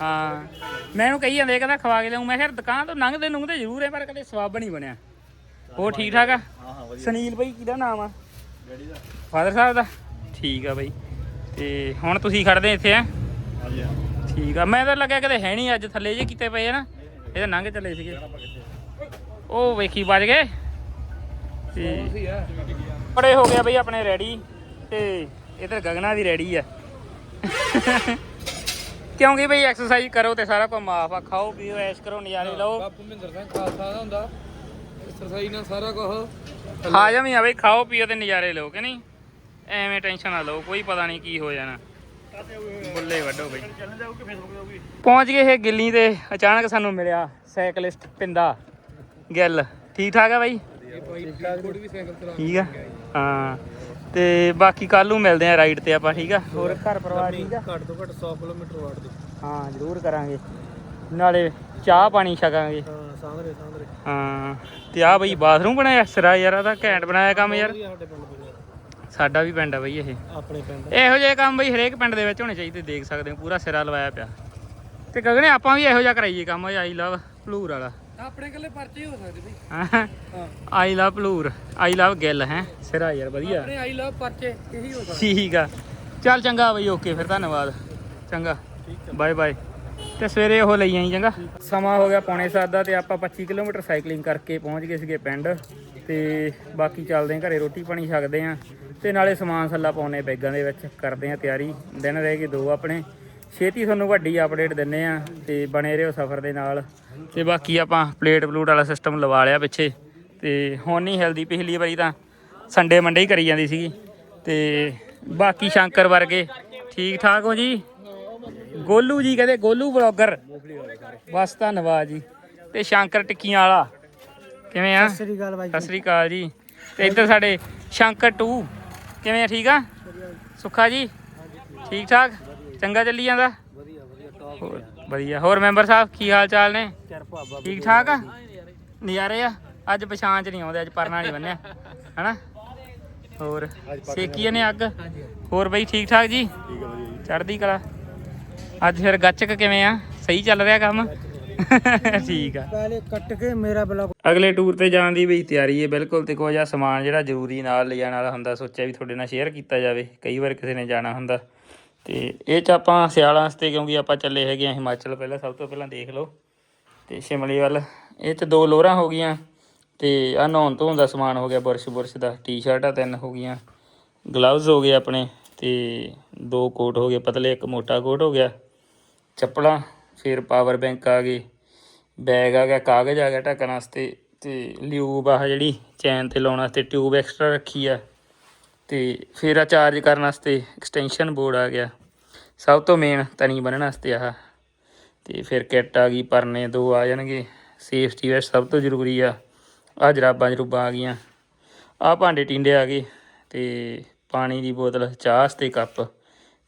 ਹਾਂ। ਮੈਂ ਇਹਨੂੰ ਕਹੀ ਜਾਂਦੇ ਕਹਿੰਦਾ ਖਵਾ ਕੇ ਲਿਆਉਂ ਮੈਂ ਕਿਹਾ ਦੁਕਾਨ ਤੋਂ ਲੰਘਦੇ ਲੰਘਦੇ ਜ਼ਰੂਰ ਹੈ ਪਰ ਕਦੇ ਸਵਾਬ ਨਹੀਂ ਬਣਿਆ। ਹੋਰ ਠੀਕ ਠਾਕ ਆ? ਸੁਨੀਲ ਬਈ ਕਿਹਦਾ ਨਾਮ ਆ? ਫਾਦਰ ਸਾਹਿਬ ਦਾ? ਠੀਕ ਆ ਬਈ। ਤੇ ਹੁਣ ਤੁਸੀਂ ਖੜਦੇ ਇੱਥੇ ਆ ਠੀਕ ਆ। ਮੈਂ ਤਾਂ ਲੱਗਿਆ ਕਿਤੇ ਹੈ ਨਹੀਂ ਅੱਜ ਥੱਲੇ ਜੇ ਕੀਤੇ ਪਏ ਆ ਨਾ। ਇਹ ਤਾਂ ਲੰਘ ਚੱਲੇ ਸੀਗੇ। ਉਹ ਵੇਖੀ ਵੱਜ ਗਏ। ਤੇ ਬੜੇ ਹੋ ਗਿਆ ਬਈ ਆਪਣੇ ਰੈਡੀ। ਤੇ ਇਧਰ ਗਗਨਾ ਦੀ ਰੈਡੀ ਆ। ਕਿਉਂਕਿ ਬਈ ਐਕਸਰਸਾਈਜ਼ ਕਰੋ ਤੇ ਸਾਰਾ ਕੁਝ ਮਾਫ ਆ ਖਾਓ ਪੀਓ ਐਸ਼ ਕਰੋ ਨਜ਼ਾਰੇ ਲਓ। ਬਾਪੂ ਮਹਿੰਦਰ ਸਿੰਘ ਖਾਲਸਾ ਦਾ ਹੁੰਦਾ। ਐਕਸਰਸਾਈਜ਼ ਨਾਲ ਸਾਰਾ ਕੁਝ ਹਾਜਮ ਹੀ ਆ ਬਈ ਖਾਓ ਪੀਓ ਤੇ ਨਜ਼ਾਰੇ ਲਓ ਕਿ ਨਹੀਂ? ਐਵੇਂ ਟੈਨਸ਼ਨ ਨਾ ਲਓ ਕੋਈ ਪਤਾ ਨਹੀਂ ਕੀ ਹੋ ਜਾਣਾ। ਬੁੱਲੇ ਵੱਡੋ ਬਈ। ਪਹੁੰਚ ਗਏ ਇਹ ਗਿੱਲੀ ਤੇ ਅਚਾਨਕ ਸਾਨੂੰ ਮਿਲਿਆ ਸਾਈਕਲਿਸਟ ਪਿੰਦਾ ਗਿੱਲ। ਠੀਕ ਠਾਕ ਆ ਬਾਈ? ਠੀਕ ਆ? ਹਾਂ। ਤੇ ਬਾਕੀ ਕੱਲ ਨੂੰ ਮਿਲਦੇ ਆ ਰਾਈਡ ਤੇ ਆਪਾਂ ਠੀਕ ਆ? ਹੋਰ ਘਰ ਪਰਿਵਾਰ ਠੀਕ ਆ? ਘੱਟ ਤੋਂ ਘੱਟ 100 ਕਿਲੋਮੀਟਰ ਵਾਟ ਦੀ। ਹਾਂ ਜ਼ਰੂਰ ਕਰਾਂਗੇ। ਨਾਲੇ ਚਾਹ ਪਾਣੀ ਛਕਾਂਗੇ। ਹਾਂ ਸਾਹਮਣੇ ਸਾਹਮਣੇ ਹਾਂ ਤੇ ਆ ਬਈ ਬਾਥਰੂਮ ਬਣਾਇਆ ਸਿਰਾ ਯਾਰ ਆ ਤਾਂ ਘੈਂਟ ਬਣਾਇਆ ਕੰਮ ਯਾਰ। ਸਾਡੇ ਵੀ ਪਿੰਡ ਆ ਬਈ ਇਹ। ਆਪਣੇ ਪਿੰਡ। ਇਹੋ ਜਿਹੇ ਕੰਮ ਬਈ ਹਰੇਕ ਪਿੰਡ ਦੇ ਵਿੱਚ ਹੋਣੇ ਚਾਹੀਦੇ ਦੇਖ ਸਕਦੇ ਹੋ ਪੂਰਾ ਸਿਰਾ ਲਵਾਇਆ ਪਿਆ। ਤੇ ਗਗਨੇ ਆਪਾਂ ਵੀ ਇਹੋ ਜਿਹਾ ਕਰਾਈਏ ਕੰਮ ਆਈ ਲਵ ਭਲੂਰ ਵਾਲਾ। ਆਪਣੇ ਇਕੱਲੇ ਪਰਚੇ ਹੋ ਸਕਦੇ ਬਈ। I love Bhalur I love Gill ਹੈ। ਸਿਰਾ ਯਾਰ ਵਧੀਆ। ਆਪਣੇ ਆਈ ਲਵ ਪਰਚੇ ਇਹੀ ਹੋ ਠੀਕ ਆ। ਚੱਲ ਚੰਗਾ ਬਈ ਓਕੇ ਫਿਰ ਧੰਨਵਾਦ। ਚੰਗਾ। ਬਾਏ ਬਾਏ ਤੇ ਸਵੇਰੇ ਉਹ ਲਈ ਆਈ ਚੰਗਾ। ਸਮਾਂ ਹੋ ਗਿਆ ਪੌਣੇ 7 ਦਾ ਤੇ ਆਪਾਂ 25 ਕਿਲੋਮੀਟਰ ਸਾਈਕਲਿੰਗ ਕਰਕੇ ਪਹੁੰਚ ਗਏ ਸੀਗੇ ਪਿੰਡ। ਤੇ ਬਾਕੀ ਚੱਲਦੇ ਆਂ ਘਰੇ ਰੋਟੀ ਪਾਣੀ ਛਕਦੇ ਆਂ ਤੇ ਨਾਲੇ ਸਮਾਨ ਸੱਲਾ ਪਾਉਨੇ ਬੈਗਾਂ ਦੇ ਵਿੱਚ। ਕਰਦੇ ਆਂ ਤਿਆਰੀ। ਦਿਨ ਰਹਿ ਗਏ ਦੋ ਆਪਣੇ। ਛੇਤੀ ਤੁਹਾਨੂੰ ਵੱਡੀ ਅਪਡੇਟ ਦਿੰਨੇ ਆ ਤੇ ਬਣੇ ਰਹੋ ਸਫ਼ਰ ਦੇ ਨਾਲ। ਤੇ ਬਾਕੀ ਆਪਾਂ ਪਲੇਟ ਪਲੂਟ ਵਾਲਾ ਸਿਸਟਮ ਲਵਾ ਲਿਆ ਪਿੱਛੇ। ਤੇ ਹੁਣ ਨਹੀਂ ਹਿਲਦੀ ਪਿਛਲੀ ਵਾਰੀ ਤਾਂ ਸੰਡੇ ਮੰਡੇ ਹੀ ਕਰੀ ਜਾਂਦੀ ਸੀਗੀ। ਤੇ ਬਾਕੀ ਸ਼ੰਕਰ ਵਰਗੇ ਠੀਕ ਠਾਕ ਹੋ ਜੀ? ਗੋਲੂ ਜੀ ਕਹਿੰਦੇ ਗੋਲੂ ਬਲੌਗਰ ਬਸ ਧੰਨਵਾਦ ਜੀ। ਤੇ ਸ਼ੰਕਰ ਟਿੱਕੀਆਂ ਵਾਲਾ ਕਿਵੇਂ ਆ? ਸ੍ਰੀ ਅਕਾਲ ਬਾਈ ਸਤਿ ਸ੍ਰੀ ਅਕਾਲ ਜੀ। ਤੇ ਇੱਧਰ ਸਾਡੇ ਸ਼ੰਕਰ 2 ਕਿਵੇਂ ਆ ਠੀਕ ਆ? ਸੁੱਖਾ ਜੀ ਠੀਕ ਠਾਕ? ਚੰਗਾ ਚੱਲੀ ਜਾਂਦਾ? ਹੋਰ, ਵਧੀਆ, ਹੋਰ ਮੈਂਬਰ ਸਾਹਿਬ, ਕੀ ਹਾਲ ਚਾਲ ਨੇ? ਠੀਕ ਠਾਕ ਆ? ਨਜ਼ਾਰੇ ਆ? ਅੱਜ ਪਛਾਣ ਚ ਨਹੀਂ ਆਉਂਦੇ, ਅੱਜ ਪਰਨਾ ਨਹੀਂ ਬੰਨਿਆ ਹਨਾ? ਹੋਰ ਸੇਕੀਏ ਨੇ ਅੱਗ? ਹੋਰ ਬਈ ਠੀਕ ਠਾਕ ਜੀ? ਚੜ੍ਹਦੀ ਕਲਾ। ਅੱਜ ਫਿਰ ਗੱਚਕ ਕਿਵੇਂ ਆ? ਸਹੀ ਚੱਲ ਰਿਹਾ ਕੰਮ? ਠੀਕ ਆ। ਪਹਿਲੇ ਕੱਟ ਕੇ ਮੇਰਾ ਬਲੌਗ ਅਗਲੇ ਟੂਰ ਤੇ ਜਾਣ ਦੀ ਵੀ ਤਿਆਰੀ ਹੈ ਬਿਲਕੁਲ। ਤੇ ਕੋਈ ਜਿਹਾ ਸਮਾਨ ਜਿਹੜਾ ਜ਼ਰੂਰੀ ਨਾਲ ਲਿਜਾਣ ਵਾਲਾ ਹੁੰਦਾ, ਸੋਚਿਆ ਵੀ ਤੁਹਾਡੇ ਨਾਲ ਸ਼ੇਅਰ ਕੀਤਾ ਜਾਵੇ। ਕਈ ਵਾਰ ਕਿਸੇ ਨੇ ਜਾਣਾ ਹੁੰਦਾ। ਤੇ ਇਹ ਚ ਆਪਾਂ ਸਿਆਲਾਂ ਵਾਸਤੇ, ਕਿਉਂਕਿ ਆਪਾਂ ਚੱਲੇ ਹੈਗੇ ਆ ਹਿਮਾਚਲ ਪਹਿਲਾਂ, ਸਭ ਤੋਂ ਪਹਿਲਾਂ ਦੇਖ ਲਓ। ਤੇ ਸ਼ਿਮਲੇ ਵੱਲ, ਇਹ ਚ ਦੋ ਲੋਰਾਂ ਹੋ ਗਈਆਂ। ਤੇ ਆ ਨਹਾਉਣ ਧੋਣ ਦਾ ਸਮਾਨ ਹੋ ਗਿਆ, ਬੁਰਸ਼ ਬੁਰਸ਼ ਦਾ, ਟੀ-ਸ਼ਰਟਾਂ ਤਿੰਨ ਹੋ ਗਈਆਂ, ਗਲਵਜ਼ ਹੋ ਗਏ ਆਪਣੇ, ਤੇ ਦੋ ਕੋਟ ਹੋ ਗਏ, ਪਤਲੇ ਇੱਕ ਮੋਟਾ ਕੋਟ ਹੋ ਗਿਆ, ਚੱਪਲਾਂ, ਫਿਰ ਪਾਵਰ ਬੈਂਕ ਆ ਗਏ ਬੈਗ ਆ ਗਿਆ, ਕਾਗਜ਼ ਆ ਗਿਆ ਢੱਕਣ ਵਾਸਤੇ, ਤੇ ਲਿਊਬ ਆ ਜਿਹੜੀ, ਚੈਨ ਤੇ ਲਾਉਣ ਵਾਸਤੇ ਟਿਊਬ ਐਕਸਟਰਾ ਰੱਖੀ ਆ। ਤੇ ਫਿਰ ਆ ਚਾਰਜ ਕਰਨ ਵਾਸਤੇ ਐਕਸਟੈਂਸ਼ਨ ਬੋਰਡ ਆ ਗਿਆ। ਸਭ ਤੋਂ ਮੇਨ ਤਣੀ ਬੰਨਣ ਵਾਸਤੇ ਆਹ। ਤੇ ਫਿਰ ਕਿੱਟ ਆ ਗਈ, ਪਰਨੇ ਦੋ ਆ ਜਾਣਗੇ। ਸੇਫਟੀ ਵੈਸਟ ਸਭ ਤੋਂ ਜ਼ਰੂਰੀ ਆ। ਆ ਜਰਾਬਾਂ ਜਰੂਬਾਂ ਆ ਗਈਆਂ। ਆ ਭਾਂਡੇ ਟਿੰਡੇ ਆ ਗਏ ਤੇ ਪਾਣੀ ਦੀ ਬੋਤਲ, ਚਾਹ 'ਤੇ ਕੱਪ।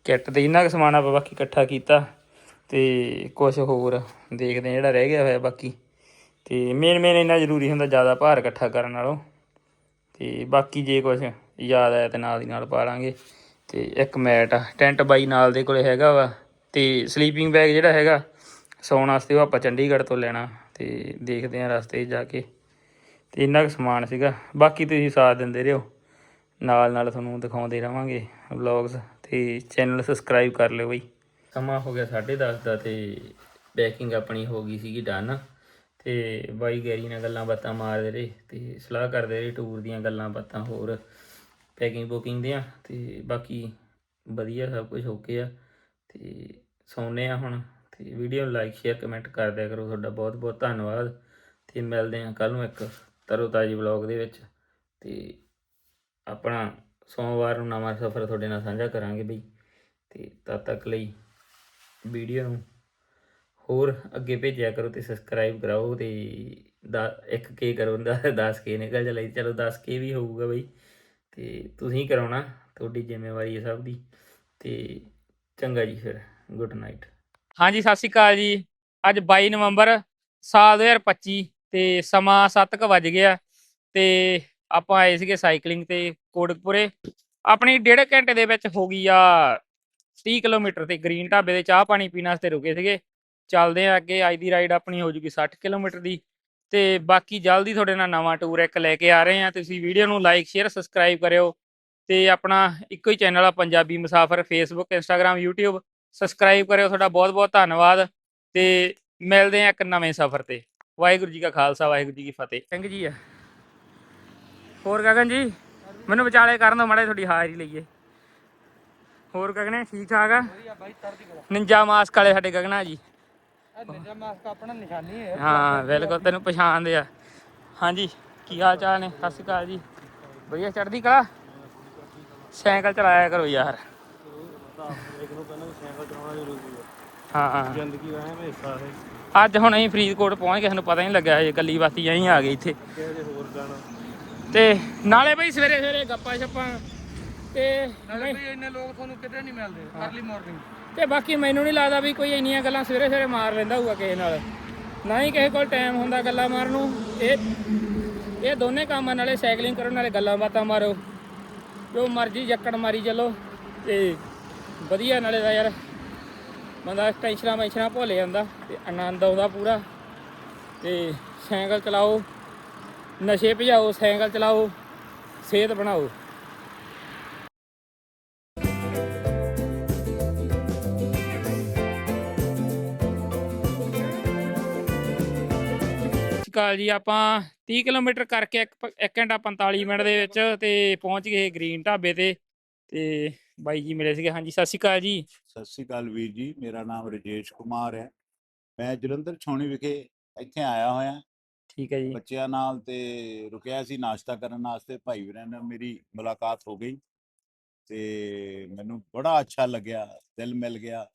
ਕਿੱਟ ਤੇ ਇੰਨਾ ਕੁ ਸਮਾਨ ਆਪਾਂ ਬਾਕੀ ਇਕੱਠਾ ਕੀਤਾ ਤੇ ਕੁਝ ਹੋਰ ਦੇਖਦੇ ਹਾਂ ਜਿਹੜਾ ਰਹਿ ਗਿਆ ਹੋਇਆ ਬਾਕੀ। ਤੇ ਮੇਨ ਮੇਨ ਇੰਨਾ ਜ਼ਰੂਰੀ ਹੁੰਦਾ, ਜ਼ਿਆਦਾ ਭਾਰ ਇਕੱਠਾ ਕਰਨ ਨਾਲੋਂ। ਤੇ ਬਾਕੀ ਜੇ ਕੁਝ ਯਾਦ ਆਇਆ ਤੇ ਨਾਲ ਦੀ ਨਾਲ ਪਾ ਲਾਂਗੇ ਤੇ ਇੱਕ ਮੈਟ ਆ, ਟੈਂਟ ਬਾਈ ਨਾਲ ਦੇ ਕੋਲੇ ਹੈਗਾ ਵਾ ਤੇ ਸਲੀਪਿੰਗ ਬੈਗ ਜਿਹੜਾ ਹੈਗਾ, ਸੌਣ ਵਾਸਤੇ ਉਹ ਆਪਾਂ ਚੰਡੀਗੜ੍ਹ ਤੋਂ ਲੈਣਾ ਤੇ ਦੇਖਦੇ ਹਾਂ ਰਸਤੇ 'ਚ ਜਾ ਕੇ। ਤੇ ਇੰਨਾ ਕੁ ਸਮਾਨ ਸੀਗਾ, ਬਾਕੀ ਤੁਸੀਂ ਸਾਥ ਦਿੰਦੇ ਰਹੋ। ਨਾਲ ਨਾਲ ਤੁਹਾਨੂੰ ਦਿਖਾਉਂਦੇ ਰਵਾਂਗੇ ਵਲੌਗਸ ਤੇ ਚੈਨਲ ਸਬਸਕ੍ਰਾਈਬ ਕਰ ਲਿਓ ਬਈ। ਸਮਾਂ ਹੋ ਗਿਆ 10:30 ਦਾ ਤੇ ਪੈਕਿੰਗ ਆਪਣੀ ਹੋ ਗਈ ਸੀਗੀ ਡਨ ਤੇ ਬਾਈ ਗੈਰੀ ਨਾਲ ਗੱਲਾਂ ਬਾਤਾਂ ਮਾਰਦੇ ਰਹੇ ਤੇ ਸਲਾਹ ਕਰਦੇ ਰਹੇ ਟੂਰ ਦੀਆਂ ਗੱਲਾਂ ਬਾਤਾਂ ਹੋਰ। ਪੈਕਿੰਗ ਬੁਕਿੰਗ ਦੀਆਂ ਤੇ ਬਾਕੀ ਵਧੀਆ ਸਭ ਕੁਝ ਓਕੇ ਆ ਤੇ ਸੌਂਨੇ ਆ ਹੁਣ ਤੇ ਵੀਡੀਓ ਨੂੰ ਲਾਈਕ ਸ਼ੇਅਰ ਕਮੈਂਟ ਕਰ ਦਿਆ ਕਰੋ ਤੁਹਾਡਾ ਬਹੁਤ ਬਹੁਤ ਧੰਨਵਾਦ ਤੇ ਮਿਲਦੇ ਹਾਂ ਕੱਲ ਨੂੰ ਇੱਕ ਤਰੋਤਾਜ਼ੀ ਵਲੌਗ ਦੇ ਵਿੱਚ ਤੇ ਆਪਣਾ ਸੋਮਵਾਰ ਨੂੰ ਨਵਾਂ ਸਫ਼ਰ ਤੁਹਾਡੇ ਨਾਲ ਸਾਂਝਾ ਕਰਾਂਗੇ ਬਈ ਤੇ ਤਦ ਤੱਕ ਲਈ ਵੀਡੀਓ ਨੂੰ ਹੋਰ ਅੱਗੇ ਭੇਜਿਆ ਕਰੋ ਤੇ ਸਬਸਕ੍ਰਾਈਬ ਕਰਾਓ ਤੇ ਦਾ 1k ਕਰੋ 10k ਨਿਕਲ ਚਲੇ ਚਲੋ 10k ਵੀ ਹੋਊਗਾ ਬਈ। ਤੇ ਤੁਸੀਂ ਕਰਾਉਣਾ ਤੁਹਾਡੀ ਜ਼ਿੰਮੇਵਾਰੀ ਹੈ ਸਭ ਦੀ ਤੇ ਚੰਗਾ ਜੀ ਫਿਰ ਗੁੱਡ ਨਾਈਟ ਹਾਂਜੀ, ਸਤਿ ਸ਼੍ਰੀ ਅਕਾਲ ਜੀ। ਅੱਜ 22 ਨਵੰਬਰ ਸਾਲ 2025 ਤੇ ਸਮਾਂ 7:00 ਵੱਜ ਗਿਆ ਤੇ ਆਪਾਂ ਆਏ ਸੀਗੇ ਸਾਈਕਲਿੰਗ ਤੇ ਕੋਟਕਪੁਰੇ। ਆਪਣੀ ਡੇਢ ਘੰਟੇ ਦੇ ਵਿੱਚ ਹੋ ਗਈ ਆ 30 ਕਿਲੋਮੀਟਰ ਤੇ ਗ੍ਰੀਨ ਢਾਬੇ ਦੇ ਚਾਹ ਪਾਣੀ ਪੀਣ ਵਾਸਤੇ ਰੁਕੇ ਸੀਗੇ। ਚੱਲਦੇ ਆ ਅੱਗੇ, ਅੱਜ ਦੀ ਰਾਈਡ ਆਪਣੀ ਹੋ ਜੂਗੀ 60 ਕਿਲੋਮੀਟਰ ਦੀ। ਤੇ ਬਾਕੀ ਜਲਦੀ ਤੁਹਾਡੇ ਨਾਲ ਨਵਾਂ ਟੂਰ ਇੱਕ ਲੈ ਕੇ ਆ ਰਹੇ ਆ ਤੁਸੀਂ ਵੀਡੀਓ ਨੂੰ ਲਾਈਕ ਸ਼ੇਅਰ ਸਬਸਕ੍ਰਾਈਬ ਕਰਿਓ ਤੇ ਆਪਣਾ ਇੱਕੋ ਹੀ ਚੈਨਲ ਆ Punjabi Musafir Facebook Instagram YouTube subscribe ਕਰਿਓ ਤੁਹਾਡਾ ਬਹੁਤ ਬਹੁਤ ਧੰਨਵਾਦ ਤੇ ਮਿਲਦੇ ਆ ਇੱਕ ਨਵੇਂ ਸਫ਼ਰ ਤੇ। ਵਾਹਿਗੁਰੂ ਜੀ ਕਾ ਖਾਲਸਾ ਵਾਹਿਗੁਰੂ ਜੀ ਕੀ ਫਤਿਹ। ਸਿੰਘ ਜੀ ਆ। ਹੋਰ ਗਗਨ ਜੀ ਮੈਨੂੰ ਵਿਚਾਲੇ ਕਰਨ ਦੋ ਮੜੇ ਤੁਹਾਡੀ ਹਾਜ਼ਰੀ ਲਈਏ। ਹੋਰ ਗਗਨੇ ਠੀਕ ਠਾਕ ਆ? ਨਿੰਜਾ ਮਾਸਕ ਵਾਲੇ ਸਾਡੇ ਗਗਨਾ ਜੀ। ਨਿੰਜਾ ਮਾਸਕ ਆਪਣਾ ਨਿਸ਼ਾਨੀ ਹੈ ਹਾਂ ਬਿਲਕੁਲ ਤੈਨੂੰ ਪਛਾਣਦੇ ਆ। ਹਾਂਜੀ ਕੀ ਹਾਲ ਚਾਲ ਨੇ? ਸਤਿ ਸ਼੍ਰੀ ਅਕਾਲ ਜੀ। ਵਧੀਆ ਚੜ੍ਹਦੀ ਕਲਾ? ਸਾਈਕਲ ਚਲਾਇਆ ਕਰੋ ਯਾਰ। ਹਾਂ। ਜ਼ਿੰਦਗੀ ਦਾ ਐਵੇਂ ਹਿੱਸਾ ਹੈ ਅੱਜ ਹੁਣ ਅਸੀਂ ਫਰੀਦਕੋਟ ਪਹੁੰਚ ਗਏ ਸਾਨੂੰ ਪਤਾ ਨਹੀਂ ਲੱਗਾ ਹਜੇ ਕੱਲੀ ਬਾਤੀ ਅਸੀਂ ਆ ਗਏ ਇੱਥੇ। ਤੇ ਨਾਲੇ ਬਈ ਸਵੇਰੇ ਸਵੇਰੇ ਗੱਪਾਂ ਛੱਪਾਂ ਤੇ ਨਾਲੇ ਵੀ ਇੰਨੇ ਲੋਕ ਤੁਹਾਨੂੰ ਕਿਤੇ ਨਹੀਂ ਮਿਲਦੇ ਅਰਲੀ ਮਾਰਨਿੰਗ ਤੇ ਬਾਕੀ ਮੈਨੂੰ ਨਹੀਂ ਲੱਗਦਾ ਵੀ ਕੋਈ ਇੰਨੀਆਂ ਗੱਲਾਂ ਸਵੇਰੇ ਸਵੇਰੇ ਮਾਰ ਲੈਂਦਾ ਹੋਊਗਾ ਕਿਸੇ ਨਾਲ। ਨਾ ਹੀ ਕਿਸੇ ਕੋਲ ਟਾਈਮ ਹੁੰਦਾ ਗੱਲਾਂ ਮਾਰਨ ਨੂੰ। ਇਹ ਇਹ ਦੋਨੇ ਕੰਮ ਨਾਲੇ ਸਾਈਕਲਿੰਗ ਕਰੋ, ਨਾਲੇ ਗੱਲਾਂ ਬਾਤਾਂ ਮਾਰੋ। ਜੋ ਮਰਜ਼ੀ ਜੱਕੜ ਮਾਰੀ ਚੱਲੋ ਤੇ ਵਧੀਆ ਨਾਲੇ ਦਾ ਯਾਰ ਬੰਦਾ ਟੈਨਸ਼ਨਾਂ ਮੈਂਸ਼ਨਾਂ ਭੁੱਲ ਜਾਂਦਾ ਤੇ ਆਨੰਦ ਆਉਂਦਾ ਪੂਰਾ। ਤੇ ਸਾਈਕਲ ਚਲਾਓ, ਨਸ਼ੇ ਭਜਾਓ, ਸਾਈਕਲ ਚਲਾਓ, ਸਿਹਤ ਬਣਾਓ। ਅਕਾਲ ਜੀ ਆਪਾਂ 30 ਕਿਲੋਮੀਟਰ ਕਰਕੇ 1 ਘੰਟਾ 45 ਮਿੰਟ ਦੇ ਵਿੱਚ ਤੇ ਪਹੁੰਚ ਗਏ ਗ੍ਰੀਨ ਢਾਬੇ ਤੇ। ਤੇ ਬਾਈ ਜੀ ਮਿਲੇ ਸੀਗੇ। ਹਾਂਜੀ ਸਤਿ ਸ਼੍ਰੀ ਅਕਾਲ ਜੀ। ਸਤਿ ਸ੍ਰੀ ਅਕਾਲ ਵੀਰ ਜੀ। ਮੇਰਾ ਨਾਮ ਰਜੇਸ਼ ਕੁਮਾਰ ਹੈ। ਮੈਂ ਜਲੰਧਰ ਛਾਉਣੀ ਵਿਖੇ ਇੱਥੇ ਆਇਆ ਹੋਇਆ। ਠੀਕ ਹੈ ਜੀ। ਬੱਚਿਆਂ ਨਾਲ ਤੇ ਰੁਕਿਆ ਸੀ ਨਾਸ਼ਤਾ ਕਰਨ ਵਾਸਤੇ। ਭਾਈ ਵੀਰਾਂ ਨਾਲ ਮੇਰੀ ਮੁਲਾਕਾਤ ਹੋ ਗਈ। ਤੇ ਮੈਨੂੰ ਬੜਾ ਅੱਛਾ ਲੱਗਿਆ ਦਿਲ ਮਿਲ ਗਿਆ।